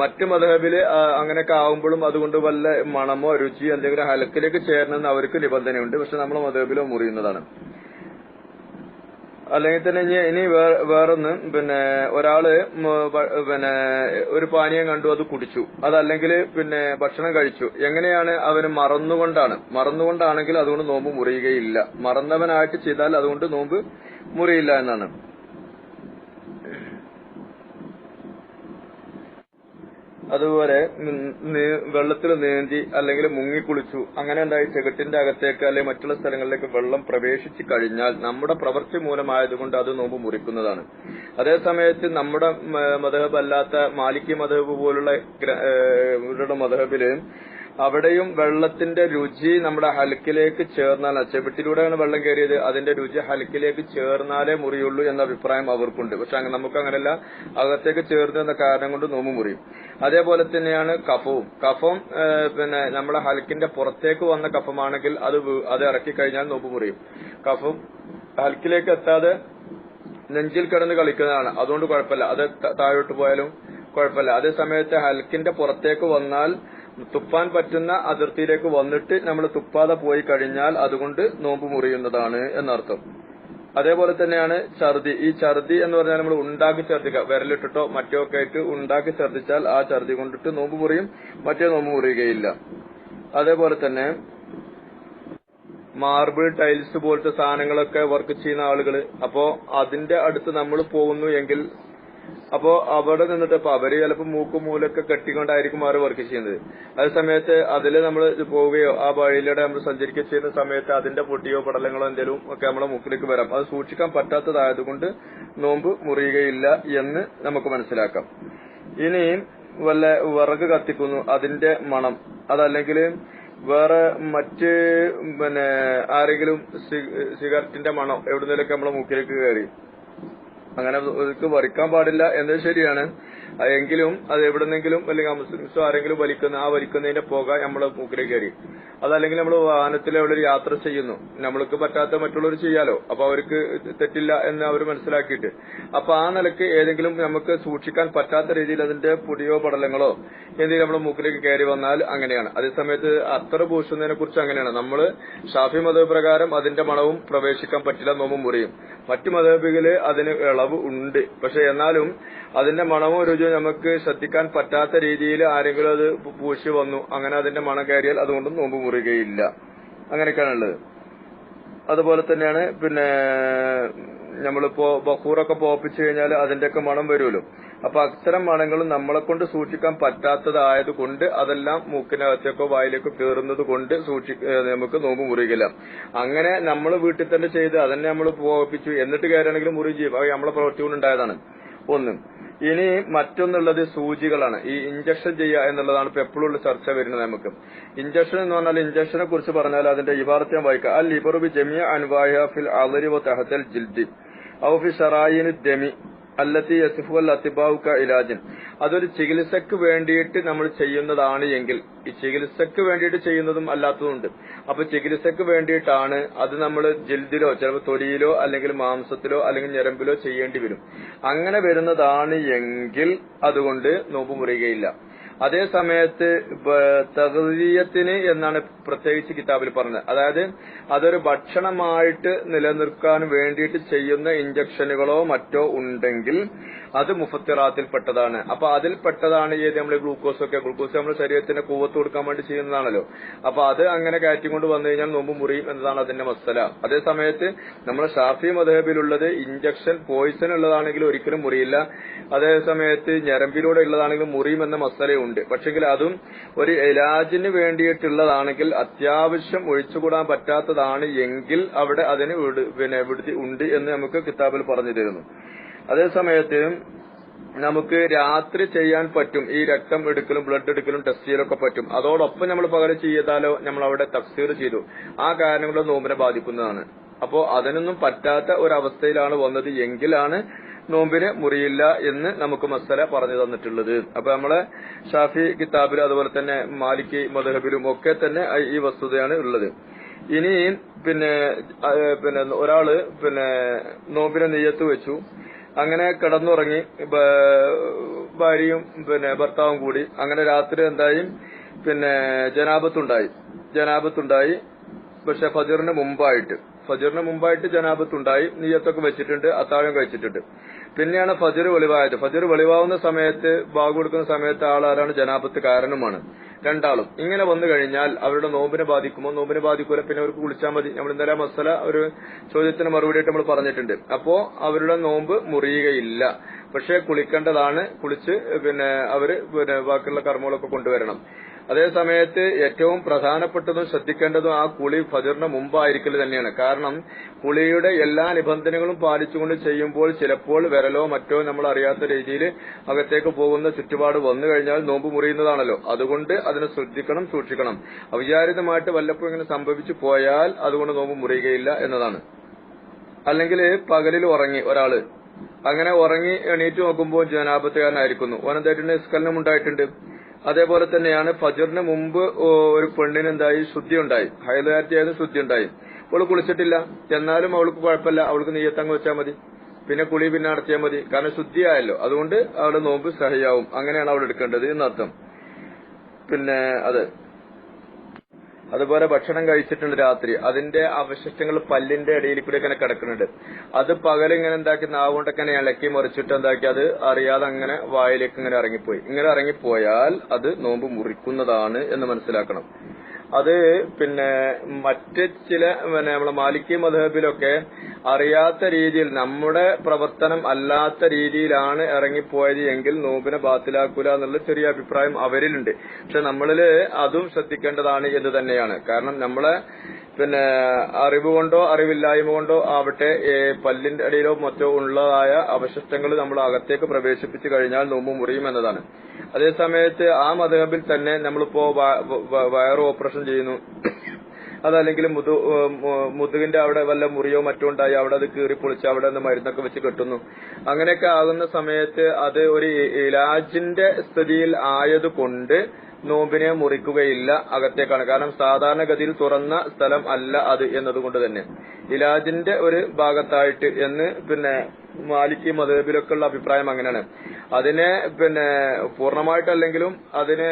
മറ്റു മതഹബിൽ അങ്ങനെയൊക്കെ ആവുമ്പോഴും അതുകൊണ്ട് വല്ല മണമോ രുചിയോ എന്തെങ്കിലും ഹലക്കിലേക്ക് ചേരണമെന്ന് അവർക്ക് നിബന്ധനയുണ്ട്. പക്ഷെ നമ്മളെ മതഹബിലോ മുറിയുന്നതാണ്. അല്ലെങ്കിൽ തന്നെ ഇനി ഇനി വേറൊന്ന്. പിന്നെ ഒരാൾ പിന്നെ ഒരു പാനീയം കണ്ടു അത് കുടിച്ചു. അതല്ലെങ്കിൽ പിന്നെ ഭക്ഷണം കഴിച്ചു. എങ്ങനെയാണ് അവന് മറന്നുകൊണ്ടാണ്? മറന്നുകൊണ്ടാണെങ്കിൽ അതുകൊണ്ട് നോമ്പ് മുറിയുകയില്ല. മറന്നവനായിട്ട് ചെയ്താൽ അതുകൊണ്ട് നോമ്പ് മുറിയില്ല എന്നാണ്. അതുപോലെ വെള്ളത്തിൽ നീന്തി അല്ലെങ്കിൽ മുങ്ങിക്കുളിച്ചു അങ്ങനെ ഉണ്ടായി ചെകിട്ടിന്റെ അകത്തേക്ക് അല്ലെങ്കിൽ മറ്റുള്ള സ്ഥലങ്ങളിലേക്ക് വെള്ളം പ്രവേശിച്ചു കഴിഞ്ഞാൽ നമ്മുടെ പ്രവൃത്തി മൂലമായതുകൊണ്ട് അത് നോമ്പ് മുറിക്കുന്നതാണ്. അതേ സമയത്ത് നമ്മുടെ മതഹബ് അല്ലാത്ത മാലിക്കി മതഹബ് പോലുള്ള ഇവരുടെ അവിടെയും വെള്ളത്തിന്റെ രുചി നമ്മുടെ ഹൽക്കിലേക്ക് ചേർന്നാൽ ചെവിട്ടിലൂടെയാണ് വെള്ളം കയറിയത് അതിന്റെ രുചി ഹൽക്കിലേക്ക് ചേർന്നാലേ മുറിയുള്ളൂ എന്ന അഭിപ്രായം അവർക്കുണ്ട്. പക്ഷെ നമുക്ക് അങ്ങനെയല്ല അകത്തേക്ക് ചേർന്നു എന്ന കാരണം കൊണ്ട് നോമ്പ് മുറിയും. അതേപോലെ തന്നെയാണ് കഫവും. കഫം പിന്നെ നമ്മുടെ ഹൽക്കിന്റെ പുറത്തേക്ക് വന്ന കഫമാണെങ്കിൽ അത് അത് ഇറക്കി കഴിഞ്ഞാൽ നോമ്പ് മുറിയും. കഫം ഹൽക്കിലേക്ക് എത്താതെ നെഞ്ചിൽ കിടന്ന് കളിക്കുന്നതാണ്. അതുകൊണ്ട് കുഴപ്പമില്ല. അത് താഴോട്ട് പോയാലും കുഴപ്പമില്ല. അതേ സമയത്ത് ഹൽക്കിന്റെ പുറത്തേക്ക് വന്നാൽ തുപ്പാൻ പറ്റുന്ന അതിർത്തിയിലേക്ക് വന്നിട്ട് നമ്മൾ തുപ്പാതെ പോയി കഴിഞ്ഞാൽ അതുകൊണ്ട് നോമ്പ് മുറിയുന്നതാണ് എന്നർത്ഥം. അതേപോലെ തന്നെയാണ് ഛർദി. ഈ ഛർദി എന്ന് പറഞ്ഞാൽ നമ്മൾ ഉണ്ടാക്കി ഛർദിക്കുക. വിരലിട്ടിട്ടോ മറ്റോ ഒക്കെ ആയിട്ട് ഉണ്ടാക്കി ഛർദിച്ചാൽ ആ ഛർദി കൊണ്ടിട്ട് നോമ്പ് മുറിയും മറ്റേ നോമ്പ് മുറിയുകയില്ല. അതേപോലെ തന്നെ മാർബിൾ ടൈൽസ് പോലത്തെ സാധനങ്ങളൊക്കെ വർക്ക് ചെയ്യുന്ന ആളുകൾ അപ്പോ അതിന്റെ അടുത്ത് നമ്മൾ പോകുന്നു എങ്കിൽ അപ്പോ അവിടെ നിന്നിട്ട് ഇപ്പൊ അവർ ചിലപ്പോ മൂക്കും മൂലൊക്കെ കെട്ടിക്കൊണ്ടായിരിക്കും അവർ വർക്ക് ചെയ്യുന്നത്. അതേ സമയത്ത് അതിൽ നമ്മൾ പോവുകയോ ആ വഴിയിലൂടെ നമ്മൾ സഞ്ചരിക്കുക ചെയ്യുന്ന സമയത്ത് അതിന്റെ പൊട്ടിയോ പടലങ്ങളോ എന്തെങ്കിലും ഒക്കെ നമ്മളെ മൂക്കിലേക്ക് വരാം. അത് സൂക്ഷിക്കാൻ പറ്റാത്തതായതുകൊണ്ട് നോമ്പ് മുറിയുകയില്ല എന്ന് നമുക്ക് മനസ്സിലാക്കാം. ഇനിയും വല്ല വിറക് കത്തിക്കുന്നു അതിന്റെ മണം. അതല്ലെങ്കിൽ വേറെ മറ്റ് പിന്നെ ആരെങ്കിലും സിഗരറ്റിന്റെ മണം എവിടുന്നേലൊക്കെ നമ്മളെ മൂക്കിലേക്ക് കയറി. അങ്ങനെ ഒരിക്കൽ വറിക്കാൻ പാടില്ല. എന്നത് ശരിയാണ്. എങ്കിലും അത് എവിടെന്നെങ്കിലും അല്ലെങ്കിൽ മുസ്ലിംസോ ആരെങ്കിലും വലിക്കുന്ന ആ വലിക്കുന്നതിന്റെ പുക നമ്മളെ മൂക്കിലേക്ക് കയറി. അതല്ലെങ്കിൽ നമ്മൾ വാഹനത്തിൽ അവിടെ ഒരു യാത്ര ചെയ്യുന്നു. നമ്മൾക്ക് പറ്റാത്ത മറ്റുള്ളവർ ചെയ്യാലോ? അപ്പൊ അവർക്ക് തെറ്റില്ല എന്ന് അവർ മനസ്സിലാക്കിയിട്ട്. അപ്പൊ ആ നിലയ്ക്ക് ഏതെങ്കിലും നമുക്ക് സൂക്ഷിക്കാൻ പറ്റാത്ത രീതിയിൽ അതിന്റെ പൊടിയോ പടലങ്ങളോ എന്തെങ്കിലും നമ്മൾ മൂക്കിലേക്ക് കയറി വന്നാൽ അങ്ങനെയാണ്. അതേസമയത്ത് അത്ര പൂശുന്നതിനെ കുറിച്ച് അങ്ങനെയാണ്. നമ്മൾ ഷാഫി മത പ്രകാരം അതിന്റെ മണവും പ്രവേശിക്കാൻ പറ്റില്ല നോമ്പും മുറിയും. മറ്റു മതബികൾ അതിന് ഇളവ് ഉണ്ട്. പക്ഷെ എന്നാലും അതിന്റെ മണവും രുചിയും നമുക്ക് ശ്രദ്ധിക്കാൻ പറ്റാത്ത രീതിയിൽ ആരെങ്കിലും അത് പൂശി വന്നു. അങ്ങനെ അതിന്റെ മണം കയറിയാൽ അതുകൊണ്ട് നോമ്പ് മുറിയുകയില്ല. അങ്ങനെയൊക്കെയാണുള്ളത് അതുപോലെ തന്നെയാണ് പിന്നെ നമ്മളിപ്പോ ബഹൂറൊക്കെ പോപ്പിച്ചു കഴിഞ്ഞാൽ അതിന്റെയൊക്കെ മണം വരുമല്ലോ. അപ്പൊ അത്തരം മണങ്ങളും നമ്മളെ കൊണ്ട് സൂക്ഷിക്കാൻ പറ്റാത്തതായത് കൊണ്ട് അതെല്ലാം മൂക്കിനകത്തേക്കോ വായിലേക്കോ കയറുന്നത് കൊണ്ട് സൂക്ഷി നമുക്ക് നോമ്പ് മുറിയില്ല അങ്ങനെ നമ്മൾ വീട്ടിൽ തന്നെ ചെയ്ത് അതന്നെ നമ്മൾ പോപ്പിച്ചു. എന്നിട്ട് കയറുകയാണെങ്കിൽ മുറി ചെയ്യും. അത് നമ്മളെ പ്രവൃത്തി കൊണ്ടുണ്ടായതാണ് ഒന്ന്. ഇനി മറ്റൊന്നുള്ളത് സൂചികളാണ്. ഈ ഇഞ്ചക്ഷൻ ചെയ്യുക എന്നുള്ളതാണ് എപ്പോഴും ഉള്ള ചർച്ച വരുന്നത് നമുക്ക്. ഇഞ്ചക്ഷൻ എന്ന് പറഞ്ഞാൽ ഇഞ്ചക്ഷനെ കുറിച്ച് പറഞ്ഞാൽ അതിന്റെ ഇവാർത്ത് ഞാൻ വായിക്കുക അൽ ലിബറുബി ജമിയ അൻവായ ഫിൽ വ ജിൽദി. ഔ ഫി ഷറായിന് ദമി അല്ലത്തി യസിഫു അല്ല അത്തിബാവുക്ക ഇലാജൻ. അതൊരു ചികിത്സക്ക് വേണ്ടിയിട്ട് നമ്മൾ ചെയ്യുന്നതാണ് എങ്കിൽ ഈ ചികിത്സക്ക് വേണ്ടിയിട്ട് ചെയ്യുന്നതും അല്ലാത്തതുണ്ട് അപ്പൊ ചികിത്സക്ക് വേണ്ടിയിട്ടാണ് അത് നമ്മൾ ജൽദിലോ ചിലപ്പോൾ തൊലിയിലോ അല്ലെങ്കിൽ മാംസത്തിലോ അല്ലെങ്കിൽ ഞരമ്പിലോ ചെയ്യേണ്ടി വരും. അങ്ങനെ വരുന്നതാണ് എങ്കിൽ അതുകൊണ്ട് നോമ്പ് മുറിയുകയില്ല. അതേ സമയത്ത് തകീയത്തിന് എന്നാണ് പ്രത്യേകിച്ച് കിതാബിൽ പറഞ്ഞത്. അതായത് അതൊരു ഭക്ഷണമായിട്ട് നിലനിർത്താൻ വേണ്ടിയിട്ട് ചെയ്യുന്ന ഇഞ്ചക്ഷനുകളോ മറ്റോ ഉണ്ടെങ്കിൽ അത് മുഫത്തിറാത്തിൽ പെട്ടതാണ്. അപ്പൊ അതിൽ പെട്ടതാണ് ഏത് നമ്മൾ ഗ്ലൂക്കോസ് ഒക്കെ ഗ്ലൂക്കോസ് നമ്മുടെ ശരീരത്തിന് കൂവത്ത് കൊടുക്കാൻ വേണ്ടി ചെയ്യുന്നതാണല്ലോ. അപ്പൊ അത് അങ്ങനെ കയറ്റിക്കൊണ്ട് വന്നു കഴിഞ്ഞാൽ നോമ്പ് മുറിയും എന്നതാണ് അതിന്റെ മസല അതേ സമയത്ത് നമ്മുടെ ഷാഫി മധബിലുള്ളത് ഇഞ്ചക്ഷൻ പോയിസൺ ഉള്ളതാണെങ്കിൽ ഒരിക്കലും മുറിയില്ല. അതേ സമയത്ത് ഞരമ്പിലൂടെ ഉള്ളതാണെങ്കിൽ മുറിയും എന്ന മസലയുണ്ട് പക്ഷെങ്കിൽ അതും ഒരു ഇലാജിന് വേണ്ടിയിട്ടുള്ളതാണെങ്കിൽ അത്യാവശ്യം ഒഴിച്ചുകൂടാൻ പറ്റാത്തതാണ് എങ്കിൽ അവിടെ അതിന് പിന്നെ വിടുതി ഉണ്ട് എന്ന് നമുക്ക് കിതാബിൽ പറഞ്ഞു തരുന്നു അതേ സമയത്ത് നമുക്ക് രാത്രി ചെയ്യാൻ പറ്റും. ഈ രക്തം എടുക്കലും ബ്ലഡ് എടുക്കലും ടെസ്റ്റ് ചെയ്യലൊക്കെ പറ്റും. അതോടൊപ്പം നമ്മൾ പകരം ചെയ്താലോ നമ്മൾ അവിടെ തഫ്സീർ ചെയ്തു. ആ കാരണങ്ങൾ നോമ്പിനെ ബാധിക്കുന്നതാണ്. അപ്പോ അതിനൊന്നും പറ്റാത്ത ഒരവസ്ഥയിലാണ് വന്നത് എങ്കിലാണ് നോമ്പിന് മുറിയില്ല എന്ന് നമുക്ക് മസല പറഞ്ഞു തന്നിട്ടുള്ളത്. അപ്പൊ നമ്മളെ ഷാഫി കിതാബിൽ അതുപോലെ തന്നെ മാലിക്കി മധുഹബിലും ഒക്കെ തന്നെ ഈ വസ്തുതയാണ് ഉള്ളത്. ഇനി പിന്നെ പിന്നെ ഒരാൾ പിന്നെ നോമ്പിനെ നെയ്യത്ത് വെച്ചു. അങ്ങനെ കിടന്നുറങ്ങി ഭാര്യയും പിന്നെ ഭർത്താവും കൂടി അങ്ങനെ രാത്രി എന്തായി? പിന്നെ ജനാപത്തുണ്ടായി. ജനാപത്തുണ്ടായി. പക്ഷെ ഫജറിന് മുമ്പായിട്ട്. ഫജറിന് മുമ്പായിട്ട് ജനാപത്തുണ്ടായി. നീയത്തൊക്കെ വെച്ചിട്ടുണ്ട് അത്താഴം കഴിച്ചിട്ടുണ്ട്. പിന്നെയാണ് ഫജർ വെളിവായത്. ഫജർ വെളിവാവുന്ന സമയത്ത് ബാഗ് കൊടുക്കുന്ന സമയത്ത് ആളാരാണ്? ജനാപത്ത് കാരണമാണ് രണ്ടാളും. ഇങ്ങനെ വന്നു കഴിഞ്ഞാൽ അവരുടെ നോമ്പിനെ ബാധിക്കുമോ? നോമ്പിനെ ബാധിക്കൂല പിന്നെ അവർക്ക് കുളിച്ചാൽ മതി. നമ്മൾ ഇന്നലെ മസല ഒരു ചോദ്യത്തിന് മറുപടിയായിട്ട് നമ്മൾ പറഞ്ഞിട്ടുണ്ട്. അപ്പോ അവരുടെ നോമ്പ് മുറിയുകയില്ല. പക്ഷെ കുളിക്കേണ്ടതാണ്. കുളിച്ച് പിന്നെ അവർ പിന്നെ ബാക്കിയുള്ള കർമ്മങ്ങളൊക്കെ കൊണ്ടുവരണം. അതേ സമയത്ത് ഏറ്റവും പ്രധാനപ്പെട്ടതും ശ്രദ്ധിക്കേണ്ടതും ആ കുളി ഫജറിന് മുമ്പായിരിക്കൽ തന്നെയാണ്. കാരണം കുളിയുടെ എല്ലാ നിബന്ധനകളും പാലിച്ചുകൊണ്ട് ചെയ്യുമ്പോൾ ചിലപ്പോൾ വിരലോ മറ്റോ നമ്മൾ അറിയാത്ത രീതിയിൽ അകത്തേക്ക് പോകുന്ന ചുറ്റുപാട് വന്നു കഴിഞ്ഞാൽ നോമ്പ് മുറിയുന്നതാണല്ലോ. അതുകൊണ്ട് അതിനെ ശ്രദ്ധിക്കണം സൂക്ഷിക്കണം. അവിചാരിതമായിട്ട് വല്ലപ്പോഴും ഇങ്ങനെ സംഭവിച്ചു പോയാൽ അതുകൊണ്ട് നോമ്പ് മുറിയുകയില്ല എന്നതാണ്. അല്ലെങ്കിൽ പകലിൽ ഉറങ്ങി ഒരാൾ. അങ്ങനെ ഉറങ്ങി എണീറ്റ് നോക്കുമ്പോൾ ജനാപത്തുകാരനായിരിക്കുന്നു. ഓനെന്തായിട്ടുണ്ട്? സ്കലനം ഉണ്ടായിട്ടുണ്ട്. അതേപോലെ തന്നെയാണ് ഫജറിന് മുമ്പ് ഒരു പെണ്ണിന് എന്തായി ശുദ്ധി ഉണ്ടായി ഹൈദരാറ്റിയായത് ശുദ്ധി ഉണ്ടായി അവൾ കുളിച്ചിട്ടില്ല. എന്നാലും അവൾക്ക് കുഴപ്പമില്ല. അവൾക്ക് നെയ്യത്തങ്ങ് വെച്ചാൽ മതി. പിന്നെ കുളി പിന്നെ നടത്തിയാൽ മതി. കാരണം ശുദ്ധിയായല്ലോ. അതുകൊണ്ട് അവളുടെ നോമ്പ് സഹയാവും. അങ്ങനെയാണ് അവൾ എടുക്കേണ്ടത്. എന്നർത്ഥം പിന്നെ അതെ. അതുപോലെ ഭക്ഷണം കഴിച്ചിട്ടുണ്ട് രാത്രി. അതിന്റെ അവശിഷ്ടങ്ങൾ പല്ലിന്റെ ഇടയിൽ കൂടി ഇങ്ങനെ കിടക്കുന്നുണ്ട്. അത് പകൽ ഇങ്ങനെ എന്താക്കി നാവുകൊണ്ടൊക്കെ ഇങ്ങനെ ഇളക്കി മറിച്ചിട്ട് എന്താക്കി അത് അറിയാതെ അങ്ങനെ വായിലേക്ക് ഇങ്ങനെ ഇറങ്ങിപ്പോയി. ഇങ്ങനെ ഇറങ്ങിപ്പോയാൽ അത് നോമ്പ് മുറിക്കുന്നതാണ് എന്ന് മനസ്സിലാക്കണം. അത് പിന്നെ മറ്റ് ചില പിന്നെ നമ്മളെ മാലിക്കി മധബിലൊക്കെ അറിയാത്ത രീതിയിൽ നമ്മുടെ പ്രവർത്തനം അല്ലാത്ത രീതിയിലാണ് ഇറങ്ങിപ്പോയത് എങ്കിൽ നോമ്പിനെ ബാത്തിലാക്കൂല എന്നുള്ള ചെറിയ അഭിപ്രായം അവരിലുണ്ട്. പക്ഷെ നമ്മളിൽ അതും ശ്രദ്ധിക്കേണ്ടതാണ് എന്ന് തന്നെയാണ്. കാരണം നമ്മളെ പിന്നെ അറിവ് കൊണ്ടോ അറിവില്ലായ്മ കൊണ്ടോ ആവട്ടെ പല്ലിന്റെ അടിയിലോ മറ്റോ ഉള്ളതായ അവശിഷ്ടങ്ങൾ നമ്മൾ അകത്തേക്ക് പ്രവേശിപ്പിച്ചു കഴിഞ്ഞാൽ നോമ്പ് മുറിയും എന്നതാണ്. അതേസമയത്ത് ആ മതഹബിൽ തന്നെ നമ്മളിപ്പോ വയർ ഓപ്പറേഷൻ ചെയ്യുന്നു. അതല്ലെങ്കിൽ മുതു മുതുകിന്റെ അവിടെ വല്ല മുറിയോ മറ്റോ ഉണ്ടായി അവിടെ അത് കീറി പൊളിച്ച് അവിടെ നിന്ന് മരുന്നൊക്കെ വെച്ച് കെട്ടുന്നു. അങ്ങനെയൊക്കെ ആകുന്ന സമയത്ത് അത് ഒരു ഇലാജിന്റെ സ്ഥിതിയിൽ ആയതുകൊണ്ട് നോമ്പിനെ മുറിക്കുകയില്ല അകത്തേക്കാണ്. കാരണം സാധാരണഗതിയിൽ തുറന്ന സ്ഥലം അല്ല അത് എന്നതുകൊണ്ട് തന്നെ. ഇലാജിന്റെ ഒരു ഭാഗത്തായിട്ട് എന്ന് പിന്നെ മാലിക്കി മതേബിലൊക്കെ ഉള്ള അഭിപ്രായം അങ്ങനെയാണ്. അതിനെ പിന്നെ പൂർണമായിട്ടല്ലെങ്കിലും അതിന്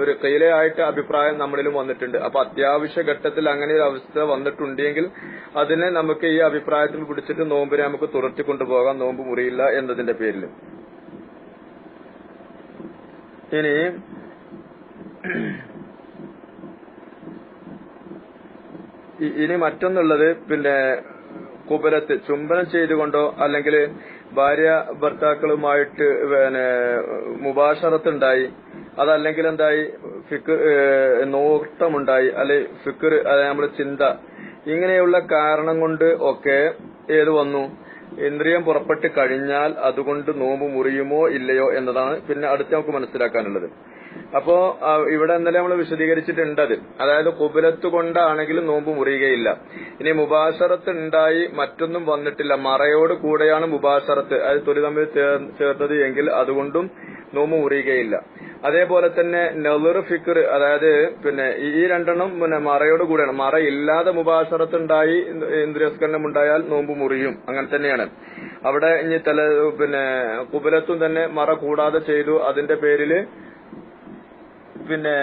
ഒരു കയ്യിലായിട്ട് അഭിപ്രായം നമ്മളിലും വന്നിട്ടുണ്ട്. അപ്പൊ അത്യാവശ്യ ഘട്ടത്തിൽ അങ്ങനെ ഒരു അവസ്ഥ വന്നിട്ടുണ്ടെങ്കിൽ അതിനെ നമുക്ക് ഈ അഭിപ്രായത്തിൽ പിടിച്ചിട്ട് നോമ്പിനെ നമുക്ക് തുറത്തി കൊണ്ടുപോകാം. നോമ്പ് മുറിയില്ല എന്നതിന്റെ പേരിൽ ഇനി ഇനി മറ്റൊന്നുള്ളത് പിന്നെ കുബലത്ത് ചുംബനം ചെയ്തുകൊണ്ടോ അല്ലെങ്കിൽ ഭാര്യ ഭർത്താക്കളുമായിട്ട് പിന്നെ മുബാഷറത്തുണ്ടായി അതല്ലെങ്കിൽ എന്തായി ഫിക്ക് നോട്ടമുണ്ടായി അല്ലെ ഫിക്കർ അതായത് നമ്മുടെ ചിന്ത. ഇങ്ങനെയുള്ള കാരണം കൊണ്ട് ഒക്കെ ഏത് വന്നു? ഇന്ദ്രിയം പുറപ്പെട്ട് കഴിഞ്ഞാൽ അതുകൊണ്ട് നോമ്പ് മുറിയുമോ ഇല്ലയോ എന്നതാണ് പിന്നെ അടുത്ത് നമുക്ക് മനസ്സിലാക്കാനുള്ളത്. അപ്പോ ഇവിടെ ഇന്നലെ നമ്മൾ വിശദീകരിച്ചിട്ടുണ്ട് അത് അതായത് കുബലത്ത് കൊണ്ടാണെങ്കിലും നോമ്പ് മുറിയുകയില്ല. ഇനി മുബാസറത്ത് ഉണ്ടായി മറ്റൊന്നും വന്നിട്ടില്ല. മറയോട് കൂടെയാണ് മുബാസറത്ത് അത് തൊലി തമ്മിൽ ചേർത്തത് എങ്കിൽ അതുകൊണ്ടും നോമ്പ് മുറിയുകയില്ല. അതേപോലെ തന്നെ നെളുർ ഫിക്കർ അതായത് പിന്നെ ഈ രണ്ടെണ്ണം പിന്നെ മറയോട് കൂടെയാണ്. മറ ഇല്ലാതെ മുബാസറത്ത് ഉണ്ടായി ഇന്ദ്രിയസ്കരണം ഉണ്ടായാൽ നോമ്പ് മുറിയും. അങ്ങനെ തന്നെയാണ്. അവിടെ ഇനി തല പിന്നെ കുബലത്തും തന്നെ മറ കൂടാതെ ചെയ്തു. അതിന്റെ പേരിൽ പിന്നെ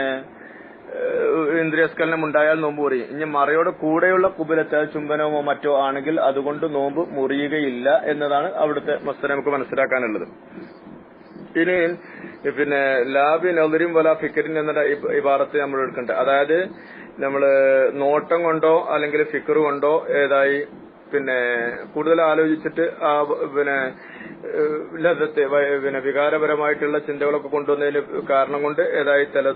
ഇന്ദ്രിയസ്കലനം ഉണ്ടായാൽ നോമ്പ് മുറിയും ഇനി മറയോടെ കൂടെയുള്ള കുബിലത്തെ ചുംബനമോ മറ്റോ ആണെങ്കിൽ അതുകൊണ്ട് നോമ്പ് മുറിയുകയില്ല എന്നതാണ് അവിടുത്തെ മസ്തനെ നമുക്ക് മനസ്സിലാക്കാനുള്ളത്. ഇനി പിന്നെ ലാബി നൗദരിയും വല ഫിക്കറിൻ എന്ന ഇബ- ഇബാറത്ത് നമ്മൾ എടുക്കണ്ട. അതായത് നമ്മൾ നോട്ടം കൊണ്ടോ അല്ലെങ്കിൽ ഫിക്കർ കൊണ്ടോ ഏതായി പിന്നെ കൂടുതൽ ആലോചിച്ചിട്ട് ആ പിന്നെ ലതത്തെ വ- പിന്നെ വികാരപരമായിട്ടുള്ള ചിന്തകളൊക്കെ കൊണ്ടുവന്നതിന് കാരണം കൊണ്ട് ഏതായി തല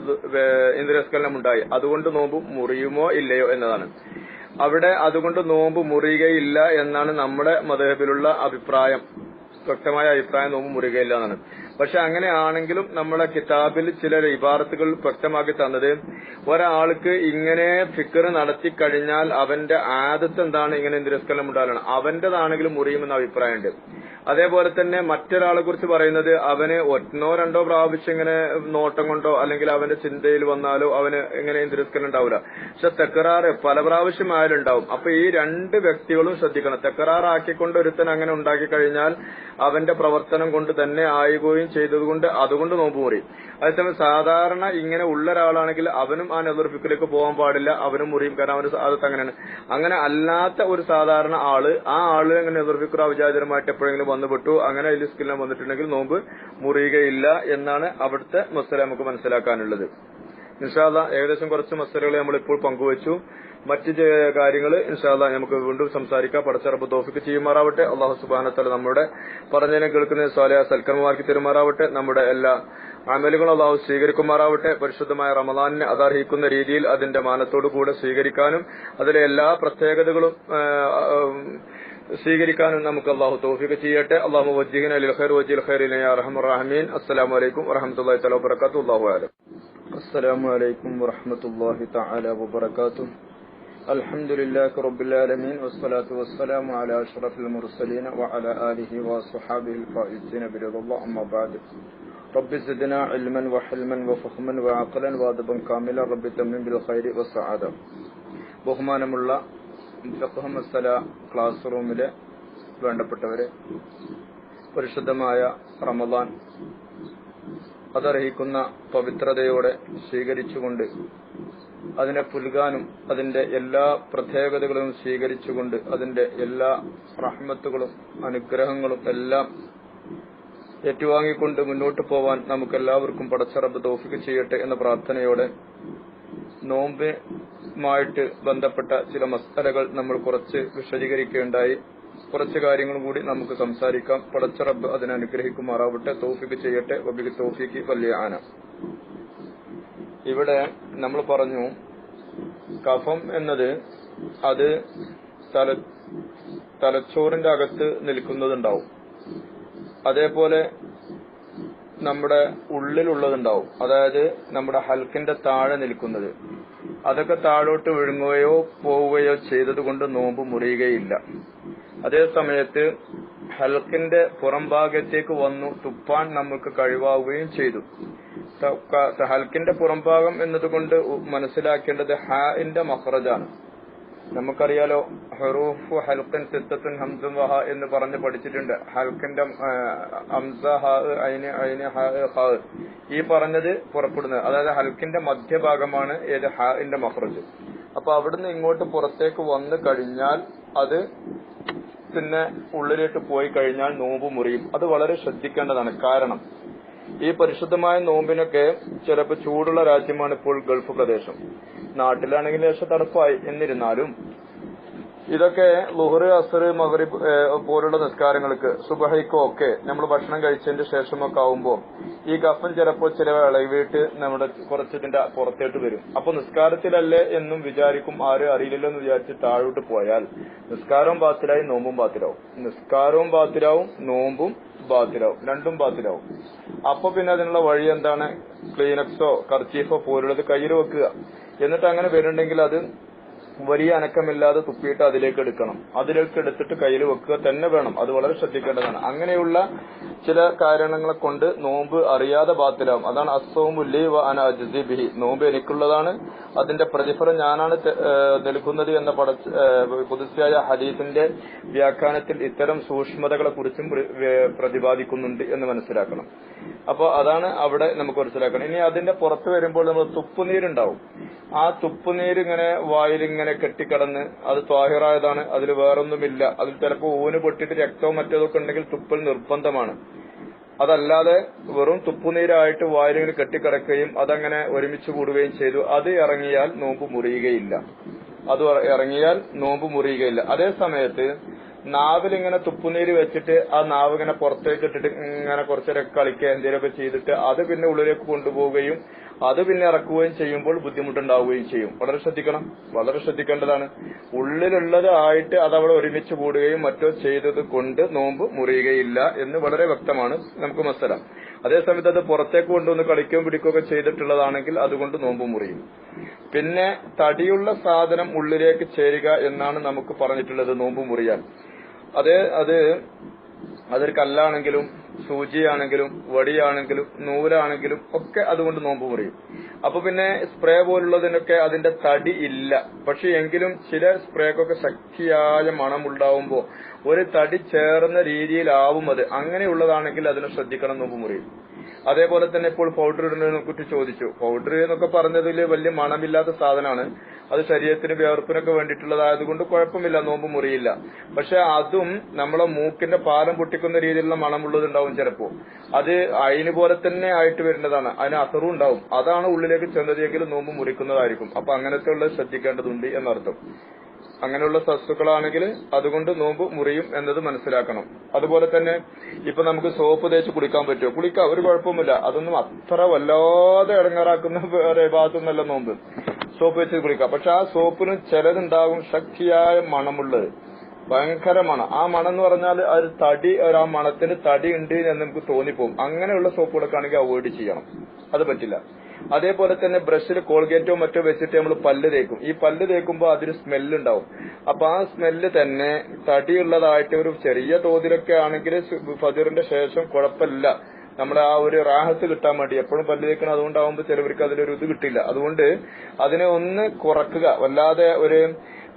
ഇന്ദ്രിയസ്കലനം ഉണ്ടായി അതുകൊണ്ട് നോമ്പ് മുറിയുമോ ഇല്ലയോ എന്നതാണ്. അവിടെ അതുകൊണ്ട് നോമ്പ് മുറിയുകയില്ല എന്നാണ് നമ്മുടെ മതഹബിലുള്ള അഭിപ്രായം. വ്യക്തമായ അഭിപ്രായം നോമ്പ് മുറിയുകയില്ല എന്നാണ്. പക്ഷെ അങ്ങനെയാണെങ്കിലും നമ്മുടെ കിതാബിൽ ചില ഇബാറത്തുകൾ വ്യക്തമാക്കി തന്നത് ഒരാൾക്ക് ഇങ്ങനെ ഫിക്കർ നടത്തി കഴിഞ്ഞാൽ അവന്റെ ആദത്ത് എന്താണ്? ഇങ്ങനെ ഇന്ദ്രിയസ്കലനം ഉണ്ടാകണം. അവന്റേതാണെങ്കിലും മുറിയുമെന്ന അഭിപ്രായമുണ്ട്. അതേപോലെ തന്നെ മറ്റൊരാളെ കുറിച്ച് പറയുന്നത് അവന് ഒന്നോ രണ്ടോ പ്രാവശ്യം ഇങ്ങനെ നോട്ടം കൊണ്ടോ അല്ലെങ്കിൽ അവന്റെ ചിന്തയിൽ വന്നാലോ അവന് എങ്ങനെയും തിരസ്കരണം ഉണ്ടാവില്ല. പക്ഷെ തെക്കറാറ് പല പ്രാവശ്യം ആയാലും ഉണ്ടാവും അപ്പൊ ഈ രണ്ട് വ്യക്തികളും ശ്രദ്ധിക്കണം. തെക്കറാറാക്കിക്കൊണ്ട് ഒരുത്തൻ അങ്ങനെ ഉണ്ടാക്കി കഴിഞ്ഞാൽ അവന്റെ പ്രവർത്തനം കൊണ്ട് തന്നെ ആയുകയും ചെയ്തതുകൊണ്ട് അതുകൊണ്ട് നോമ്പ് അതേസമയം സാധാരണ ഇങ്ങനെ ഉള്ള ഒരാളാണെങ്കിൽ അവനും ആ നെതിർപ്പിക്കലേക്ക് പോകാൻ പാടില്ല അവനും മുറിയും കാരണം അവന് സാധത്ത് അങ്ങനെയാണ്. അങ്ങനെ അല്ലാത്ത ഒരു സാധാരണ ആൾ ആ ആൾ അങ്ങനെ നെതിർപ്പിക്കുക അവിചാരിതമായിട്ട് എപ്പോഴെങ്കിലും വന്നുപെട്ടു അങ്ങനെ അതിൽ സ്കില്ലിനെ വന്നിട്ടുണ്ടെങ്കിൽ നോമ്പ് മുറിയുകയില്ല എന്നാണ് അവിടുത്തെ മസല നമുക്ക് മനസ്സിലാക്കാനുള്ളത്. നിഷാദ ഏകദേശം കുറച്ച് മസലകൾ നമ്മൾ ഇപ്പോൾ പങ്കുവച്ചു. മറ്റ് കാര്യങ്ങൾ ഇൻഷാല്ല നമുക്ക് വീണ്ടും സംസാരിക്കാം. പടച്ചറപ്പ് തോഫിക്ക് ചെയ്യുമാറാവട്ടെ. അള്ളാഹു സുബാനത്തല നമ്മുടെ പറഞ്ഞതിനെ കേൾക്കുന്ന സ്വാലയ സൽക്കർമാർക്ക് തെരുമാറാവട്ടെ. നമ്മുടെ എല്ലാ അമലുകളും അള്ളാഹു സ്വീകരിക്കുമാറാവട്ടെ. പരിശുദ്ധമായ റമദാനിനെ അതർഹിക്കുന്ന രീതിയിൽ അതിന്റെ മാനത്തോടു കൂടെ സ്വീകരിക്കാനും അതിലെ എല്ലാ പ്രത്യേകതകളും സ്വീകരിക്കാനും നമുക്ക് അള്ളാഹു തോഫിക്ക് ചെയ്യട്ടെ. അള്ളാഹു വജ്ജിഹിൻ അലി ഖൈർ യാ റഹ്മർ റഹീൻ അസ്സലാമു അലൈക്കും വറഹ്മത്തുള്ളാഹി തആല വബറകാതുഹു അല്ലാഹു അലം. അസ്സലാമു അലൈക്കും വറഹ്മത്തുള്ളാഹി തആല വബറകാതുഹു الحمد لله رب العالمين والصلاة والسلام على أشرف المرسلين وعلى آله وصحابه الفائزين برضا الله أما بعد رب زدنا علما وحلما وفهما وعقلا وادبا كاملا رب تمن بالخير والسعادة ബഹുമാനമുള്ള ഫഖഹ് മസല ക്ലാസ് റൂമിലെ വേണ്ടപ്പെട്ടവരെ പരിശുദ്ധമായ റമദാൻ അതർഹിക്കുന്ന പവിത്രതയോടെ സ്വീകരിച്ചുകൊണ്ട് അതിനെ പുൽകാനും അതിന്റെ എല്ലാ പ്രത്യേകതകളും സ്വീകരിച്ചുകൊണ്ട് അതിന്റെ എല്ലാ റഹ്മത്തുകളും അനുഗ്രഹങ്ങളും എല്ലാം ഏറ്റുവാങ്ങിക്കൊണ്ട് മുന്നോട്ട് പോവാൻ നമുക്കെല്ലാവർക്കും പടച്ചറബ് തോഫിക്ക് ചെയ്യട്ടെ എന്ന പ്രാർത്ഥനയോടെ നോമ്പുമായിട്ട് ബന്ധപ്പെട്ട ചില മസ്തലകൾ നമ്മൾ കുറച്ച് വിശദീകരിക്കുകയുണ്ടായി കുറച്ച് കാര്യങ്ങളും കൂടി നമുക്ക് സംസാരിക്കാം. പടച്ചറബ് അതിനനുഗ്രഹിക്കുമാറാവട്ടെ തോഫിക്ക് ചെയ്യട്ടെ. തോഫിക്ക് വലിയ ആന ഇവിടെ നമ്മൾ പറഞ്ഞു കഫം എന്നത് അത് തല തലച്ചോറിന്റെ അകത്ത് നിൽക്കുന്നതുണ്ടാവും. അതേപോലെ നമ്മുടെ ഉള്ളിലുള്ളതുണ്ടാവും. അതായത് നമ്മുടെ ഹൽക്കിന്റെ താഴെ നിൽക്കുന്നത്. അതൊക്കെ താഴോട്ട് വിഴുങ്ങുകയോ പോവുകയോ ചെയ്തതുകൊണ്ട് നോമ്പ് മുറിയുകയില്ല. അതേ സമയത്ത് ഹൽക്കിന്റെ പുറംഭാഗത്തേക്ക് വന്നു തുപ്പാൻ നമുക്ക് കഴിവാവുകയും ചെയ്തു. ഹൽക്കിന്റെ പുറംഭാഗം എന്നതുകൊണ്ട് മനസ്സിലാക്കേണ്ടത് ഹാഇന്റെ മഹ്റജാണ് നമുക്കറിയാലോ ഹറൂഫ് ഹൽക്കൻ സിത്തത്തുൻ ഹംസും വഹ എന്ന് പറഞ്ഞ് പഠിച്ചിട്ടുണ്ട്. ഹൽക്കിന്റെ ഹംസ അയിന് ഹ ഹ ഈ പറഞ്ഞത് പുറപ്പെടുന്നത്. അതായത് ഹൽക്കിന്റെ മധ്യഭാഗമാണ് ഏത് ഹാഇന്റെ മഹ്റജ് അപ്പൊ അവിടുന്ന് ഇങ്ങോട്ട് പുറത്തേക്ക് വന്നു കഴിഞ്ഞാൽ അത് പിന്നെ ഉള്ളിലേക്ക് പോയി കഴിഞ്ഞാൽ നോമ്പ് മുറിയും. അത് വളരെ ശ്രദ്ധിക്കേണ്ടതാണ്. കാരണം ഈ പരിശുദ്ധമായ നോമ്പിനൊക്കെ ചിലപ്പോൾ ചൂടുള്ള രാജ്യമാണ് ഇപ്പോൾ ഗൾഫ് പ്രദേശം. നാട്ടിലാണെങ്കിൽ ലേശം തണുപ്പായി എന്നിരുന്നാലും ഇതൊക്കെ ലുഹറ് മഗ്രിബ് ഏഹ്, പോലുള്ള നിസ്കാരങ്ങൾക്ക് സുബഹയ്ക്കോ ഒക്കെ നമ്മൾ ഭക്ഷണം കഴിച്ചതിന് ശേഷമൊക്കെ ആവുമ്പോൾ ഈ കഫൻ ചിലപ്പോൾ ചില ഇളവിട്ട് നമ്മുടെ കുറച്ചതിന്റെ പുറത്തേട്ട് വരും. അപ്പൊ നിസ്കാരത്തിലല്ലേ എന്നും വിചാരിക്കും ആരും അറിയില്ലല്ലോ എന്ന് വിചാരിച്ച് താഴോട്ട് പോയാൽ നിസ്കാരവും ബാത്തിലായി നോമ്പും ബാത്തിലാവും. നിസ്കാരവും ബാത്തിലാവും നോമ്പും ബാത്തിലാവും രണ്ടും ബാത്തിലാവും. അപ്പൊ പിന്നെ അതിനുള്ള വഴി എന്താണ്? ക്ലീനക്സോ കർച്ചീഫോ പോലുള്ളത് കയ്യിൽ വെക്കുക. എന്നിട്ട് അങ്ങനെ വരുന്നുണ്ടെങ്കിൽ അത് വലിയ അനക്കമില്ലാതെ തുപ്പിയിട്ട് അതിലേക്ക് എടുക്കണം. അതിലേക്ക് എടുത്തിട്ട് കയ്യിൽ വെക്കുക തന്നെ വേണം. അത് വളരെ ശ്രദ്ധിക്കേണ്ടതാണ്. അങ്ങനെയുള്ള ചില കാരണങ്ങളെ കൊണ്ട് നോമ്പ് അറിയാതെ ബാത്തിലാവും. അതാണ് അസോമുല്ലി വ അന നോമ്പ് എനിക്കുള്ളതാണ്. അതിന്റെ പ്രതിഫലം ഞാനാണ് നൽകുന്നത് എന്ന പട പുതുസ്യായ ഹദീസിന്റെ വ്യാഖ്യാനത്തിൽ ഇത്തരം സൂക്ഷ്മതകളെ കുറിച്ചും പ്രതിപാദിക്കുന്നുണ്ട് എന്ന് മനസ്സിലാക്കണം. അപ്പോൾ അതാണ് അവിടെ നമുക്ക് മനസ്സിലാക്കണം. ഇനി അതിന്റെ പുറത്ത് വരുമ്പോൾ നമ്മൾ തുപ്പുനീരുണ്ടാവും. ആ തുപ്പുനീര് ഇങ്ങനെ വായിലിങ്ങനെ കെട്ടിക്കിടന്ന് അത് ത്വാഹിറായതാണ് അതിൽ വേറൊന്നുമില്ല. അതിൽ ചിലപ്പോൾ ഊന് പൊട്ടിയിട്ട് രക്തവും മറ്റേതൊക്കെ ഉണ്ടെങ്കിൽ തുപ്പൽ നിർബന്ധമാണ്. അതല്ലാതെ വെറും തുപ്പുനീരായിട്ട് വായിലിങ്ങനെ കെട്ടിക്കിടക്കുകയും അതങ്ങനെ ഒരുമിച്ച് കൂടുകയും ചെയ്തു. അത് ഇറങ്ങിയാൽ നോമ്പ് മുറിയുകയില്ല. അത് ഇറങ്ങിയാൽ നോമ്പ് മുറിയുകയില്ല. അതേ സമയത്ത് നാവിലിങ്ങനെ തുപ്പുനീര് വെച്ചിട്ട് ആ നാവ് ഇങ്ങനെ പുറത്തേക്ക് ഇട്ടിട്ട് ഇങ്ങനെ കുറച്ചേരൊക്കെ കളിക്കുക എന്തെങ്കിലുമൊക്കെ ചെയ്തിട്ട് അത് പിന്നെ ഉള്ളിലേക്ക് കൊണ്ടുപോവുകയും അത് പിന്നെ ഇറക്കുകയും ചെയ്യുമ്പോൾ ബുദ്ധിമുട്ടുണ്ടാവുകയും ചെയ്യും. വളരെ ശ്രദ്ധിക്കണം. വളരെ ശ്രദ്ധിക്കേണ്ടതാണ്. ഉള്ളിലുള്ളത് ആയിട്ട് അത് അവിടെ ഒരുമിച്ച് കൂടുകയും മറ്റോ ചെയ്തത് കൊണ്ട് നോമ്പ് മുറിയുകയില്ല എന്ന് വളരെ വ്യക്തമാണ് നമുക്ക് മനസ്സിലാം അതേസമയത്ത് അത് പുറത്തേക്ക് കൊണ്ടുവന്ന് കളിക്കുകയും പിടിക്കുകയൊക്കെ ചെയ്തിട്ടുള്ളതാണെങ്കിൽ അതുകൊണ്ട് നോമ്പ് മുറിയും. പിന്നെ തടിയുള്ള സാധനം ഉള്ളിലേക്ക് ചേരുക എന്നാണ് നമുക്ക് പറഞ്ഞിട്ടുള്ളത് നോമ്പ് മുറിയാൻ. അത് അത് അതൊരു കല്ലാണെങ്കിലും സൂചിയാണെങ്കിലും വടിയാണെങ്കിലും നൂലാണെങ്കിലും ഒക്കെ അതുകൊണ്ട് നോമ്പ് മുറിയും. അപ്പൊ പിന്നെ സ്പ്രേ പോലുള്ളതിനൊക്കെ അതിന്റെ തടി ഇല്ല. പക്ഷെ എങ്കിലും ചില സ്പ്രേക്കൊക്കെ ശക്തിയായ മണമുണ്ടാവുമ്പോ ഒരു തടി ചേർന്ന രീതിയിലാവും അത്. അങ്ങനെയുള്ളതാണെങ്കിൽ അതിനെ ശ്രദ്ധിക്കണം നോമ്പ് മുറിയും അതേപോലെ തന്നെ ഇപ്പോൾ പൗഡർ ഇടുന്നതിനെ കുറിച്ച് ചോദിച്ചു. പൗഡർ എന്നൊക്കെ പറഞ്ഞതിൽ വലിയ മണമില്ലാത്ത സാധനമാണ്. അത് ശരീരത്തിന് വേർപ്പിനൊക്കെ വേണ്ടിയിട്ടുള്ളതായതുകൊണ്ട് കുഴപ്പമില്ല നോമ്പ് മുറിയില്ല. പക്ഷെ അതും നമ്മളെ മൂക്കിന്റെ പാലം പൊട്ടിക്കുന്ന രീതിയിലുള്ള മണമുള്ളതുണ്ടാവും ചിലപ്പോൾ അത് അയിന് പോലെ തന്നെ ആയിട്ട് വരേണ്ടതാണ് അതിന് അസറും ഉണ്ടാവും. അതാണ് ഉള്ളിലേക്ക് ചെന്നതെങ്കിൽ നോമ്പ് മുറിക്കുന്നതായിരിക്കും. അപ്പൊ അങ്ങനത്തെ ഉള്ളത് ശ്രദ്ധിക്കേണ്ടതുണ്ട് എന്നർത്ഥം. അങ്ങനെയുള്ള സസ്തുക്കളാണെങ്കിൽ അതുകൊണ്ട് നോമ്പ് മുറിയും എന്നത് മനസ്സിലാക്കണം. അതുപോലെ തന്നെ ഇപ്പൊ നമുക്ക് സോപ്പ് തേച്ച് കുളിക്കാൻ പറ്റുമോ? കുളിക്കാം ഒരു കുഴപ്പമില്ല അതൊന്നും അത്ര വല്ലാതെ ഇടങ്ങാറാക്കുന്ന ഭാഗത്തുനിന്നല്ല നോമ്പ്. സോപ്പ് വെച്ച് കുളിക്കാം. പക്ഷെ ആ സോപ്പിന് ചിലതുണ്ടാകും ശക്തിയായ മണമുള്ളത്. ഭയങ്കര മണം ആ മണം എന്ന് പറഞ്ഞാൽ അത് തടി ഒരു ആ മണത്തിന് തടി ഉണ്ട് എന്ന് നമുക്ക് തോന്നിപ്പോകും. അങ്ങനെയുള്ള സോപ്പുകളൊക്കെ ആണെങ്കിൽ അവോയ്ഡ് ചെയ്യണം. അത് പറ്റില്ല. അതേപോലെ തന്നെ ബ്രഷിൽ കോൾഗേറ്റോ മറ്റോ വെച്ചിട്ട് നമ്മൾ പല്ല് തേക്കും. ഈ പല്ല് തേക്കുമ്പോൾ അതിന് സ്മെല്ല് ഉണ്ടാവും അപ്പൊ ആ സ്മെല്ല് തന്നെ തടിയുള്ളതായിട്ട് ഒരു ചെറിയ തോതിലൊക്കെ ആണെങ്കിൽ ഫജറിന്റെ ശേഷം കുഴപ്പമില്ല. നമ്മുടെ ആ ഒരു റാഹത്ത് കിട്ടാൻ വേണ്ടി എപ്പോഴും പല്ല് തേക്കണം അതുകൊണ്ടാവുമ്പോൾ ചിലവർക്ക് അതിലൊരു ഇത് കിട്ടില്ല. അതുകൊണ്ട് അതിനെ ഒന്ന് കുറക്കുക. വല്ലാതെ ഒരു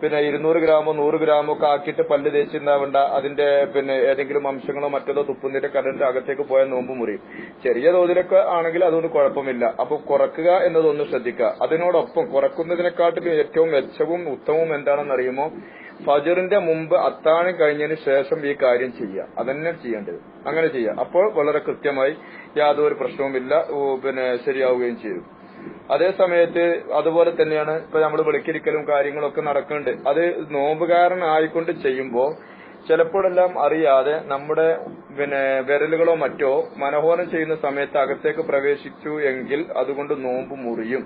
പിന്നെ ഇരുന്നൂറ് ഗ്രാമോ നൂറ് ഗ്രാമോ ഒക്കെ ആക്കിയിട്ട് പല്ല് തേച്ചിണ്ടാവേണ്ട അതിന്റെ പിന്നെ ഏതെങ്കിലും അംശങ്ങളോ മറ്റേതോ തുപ്പുന്നതിന്റെ കടലിന്റെ അകത്തേക്ക് പോയ നോമ്പ് മുറിയും. ചെറിയ തോതിലൊക്കെ ആണെങ്കിൽ അതുകൊണ്ട് കുഴപ്പമില്ല. അപ്പൊ കുറക്കുക എന്നതൊന്ന് ശ്രദ്ധിക്കുക. അതിനോടൊപ്പം കുറക്കുന്നതിനെക്കാട്ടിലും ഏറ്റവും മെച്ചവും ഉത്തമവും എന്താണെന്നറിയുമോ ഫജറിന്റെ മുമ്പ് അത്താഴം കഴിഞ്ഞതിന് ശേഷം ഈ കാര്യം ചെയ്യുക. അതന്നെ ചെയ്യേണ്ടത്. അങ്ങനെ ചെയ്യുക. അപ്പോൾ വളരെ കൃത്യമായി യാതൊരു പ്രശ്നവുമില്ല. പിന്നെ ശരിയാവുകയും ചെയ്യും. അതേ സമയത്ത് അതുപോലെ തന്നെയാണ് ഇപ്പൊ നമ്മൾ വിളിക്കിരിക്കലും കാര്യങ്ങളൊക്കെ നടക്കുന്നുണ്ട്. അത് നോമ്പുകാരൻ ആയിക്കൊണ്ട് ചെയ്യുമ്പോ ചിലപ്പോഴെല്ലാം അറിയാതെ നമ്മുടെ പിന്നെ വിരലുകളോ മറ്റോ മനോഹരം ചെയ്യുന്ന സമയത്ത് അകത്തേക്ക് പ്രവേശിച്ചു എങ്കിൽ അതുകൊണ്ട് നോമ്പ് മുറിയും.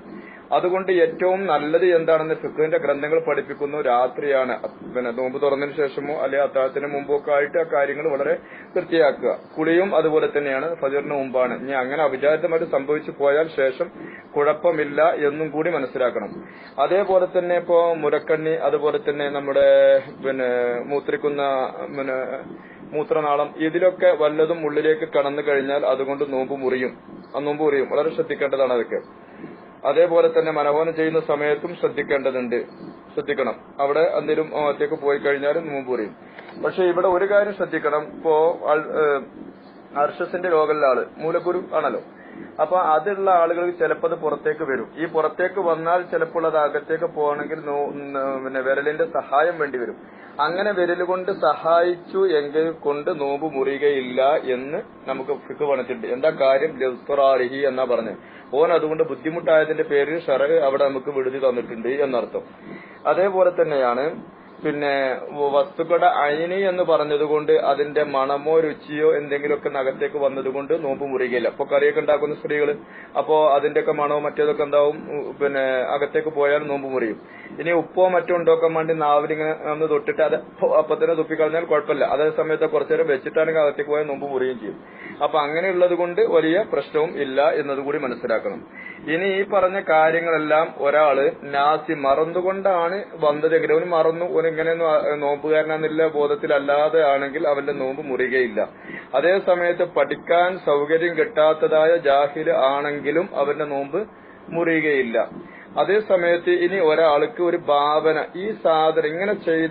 അതുകൊണ്ട് ഏറ്റവും നല്ലത് എന്താണെന്ന് ഫിഖിന്റെ ഗ്രന്ഥങ്ങൾ പഠിപ്പിക്കുന്നു. രാത്രിയാണ്. പിന്നെ നോമ്പ് തുറന്നതിന് ശേഷമോ അല്ലെ അത്താഴത്തിന് മുമ്പോ ഒക്കെ ആയിട്ട് ആ കാര്യങ്ങൾ വളരെ വൃത്തിയാക്കുക. കുളിയും അതുപോലെ തന്നെയാണ്. ഫജറിന് മുമ്പാണ്. ഇനി അങ്ങനെ അവിചാരിതമായിട്ട് സംഭവിച്ചു പോയാൽ ശേഷം കുഴപ്പമില്ല എന്നും കൂടി മനസ്സിലാക്കണം. അതേപോലെ തന്നെ ഇപ്പോ മുരക്കണ്ണി അതുപോലെ തന്നെ നമ്മുടെ പിന്നെ മൂത്രിക്കുന്ന പിന്നെ മൂത്രനാളം ഇതിലൊക്കെ വല്ലതും ഉള്ളിലേക്ക് കടന്നു കഴിഞ്ഞാൽ അതുകൊണ്ട് നോമ്പ് മുറിയും. ആ നോമ്പ് മുറിയും. വളരെ ശ്രദ്ധിക്കേണ്ടതാണ് അതൊക്കെ. അതേപോലെ തന്നെ മനോഹനം ചെയ്യുന്ന സമയത്തും ശ്രദ്ധിക്കേണ്ടതുണ്ട്. ശ്രദ്ധിക്കണം. അവിടെ എന്തെങ്കിലും ഒറ്റയ്ക്ക് പോയി കഴിഞ്ഞാലും മുമ്പ് പറയും. പക്ഷെ ഇവിടെ ഒരു കാര്യം ശ്രദ്ധിക്കണം. ഇപ്പോ അർഷസിന്റെ രോഗമുള്ള ആൾ മൂലക്കുരു ആണല്ലോ. അപ്പൊ അതുള്ള ആളുകൾ ചിലപ്പോൾ അത് പുറത്തേക്ക് വരും. ഈ പുറത്തേക്ക് വന്നാൽ ചിലപ്പോൾ അത് അകത്തേക്ക് പോകണമെങ്കിൽ പിന്നെ വിരലിന്റെ സഹായം വേണ്ടി വരും. അങ്ങനെ വിരൽ കൊണ്ട് സഹായിച്ചു എങ്കിൽ കൊണ്ട് നോമ്പ് മുറിയുകയില്ല എന്ന് നമുക്ക് ഫിക്ക് പറഞ്ഞിട്ടുണ്ട് എന്താ കാര്യം? ലഫ്തറാറിഹി എന്നാ പറഞ്ഞത്. ഓൻ അതുകൊണ്ട് ബുദ്ധിമുട്ടായതിന്റെ പേരിൽ ഷറ അവിടെ നമുക്ക് വിടുതി തന്നിട്ടുണ്ട് എന്നർത്ഥം. അതേപോലെ തന്നെയാണ് പിന്നെ വസ്തുക്കളുടെ അയിനി എന്ന് പറഞ്ഞതുകൊണ്ട് അതിന്റെ മണമോ രുചിയോ എന്തെങ്കിലുമൊക്കെ നഗത്തേക്ക് വന്നതുകൊണ്ട് നോമ്പ് മുറിയുകയില്ല അപ്പൊ കറിയൊക്കെ ഉണ്ടാക്കുന്ന സ്ത്രീകൾ അപ്പോ അതിന്റെയൊക്കെ മണമോ മറ്റേതൊക്കെ എന്താവും? പിന്നെ അകത്തേക്ക് പോയാൽ നോമ്പ് മുറിയും. ഇനി ഉപ്പോ മറ്റോ ഉണ്ടാക്കാൻ വേണ്ടി നാവിലിങ്ങനെ ഒന്ന് തൊട്ടിട്ട് അത് അപ്പൊ തന്നെ തുപ്പിക്കളഞ്ഞാൽ കുഴപ്പമില്ല. അതേ സമയത്ത് കുറച്ചു നേരം വെച്ചിട്ടാണെങ്കിൽ അകത്തേക്ക് പോയാൽ നോമ്പ് മുറിയും ചെയ്യും. അപ്പൊ അങ്ങനെയുള്ളത് കൊണ്ട് വലിയ പ്രശ്നവും ഇല്ല എന്നതുകൂടി മനസ്സിലാക്കണം. ഇനി ഈ പറഞ്ഞ കാര്യങ്ങളെല്ലാം ഒരാൾ നാസി മറന്നുകൊണ്ടാണ് വന്നതെങ്കിൽ അവന് മറന്നു. ഇങ്ങനെ നോമ്പുകാരനാന്നില്ല ബോധത്തിലല്ലാതെ ആണെങ്കിൽ അവന്റെ നോമ്പ് മുറിയുകയില്ല. അതേ സമയത്ത് പഠിക്കാൻ സൗകര്യം കിട്ടാത്തതായ ജാഹിൽ ആണെങ്കിലും അവന്റെ നോമ്പ് മുറിയുകയില്ല. അതേ സമയത്ത് ഇനി ഒരാൾക്ക് ഒരു ഭാവന ഈ സാധനം ഇങ്ങനെ ചെയ്ത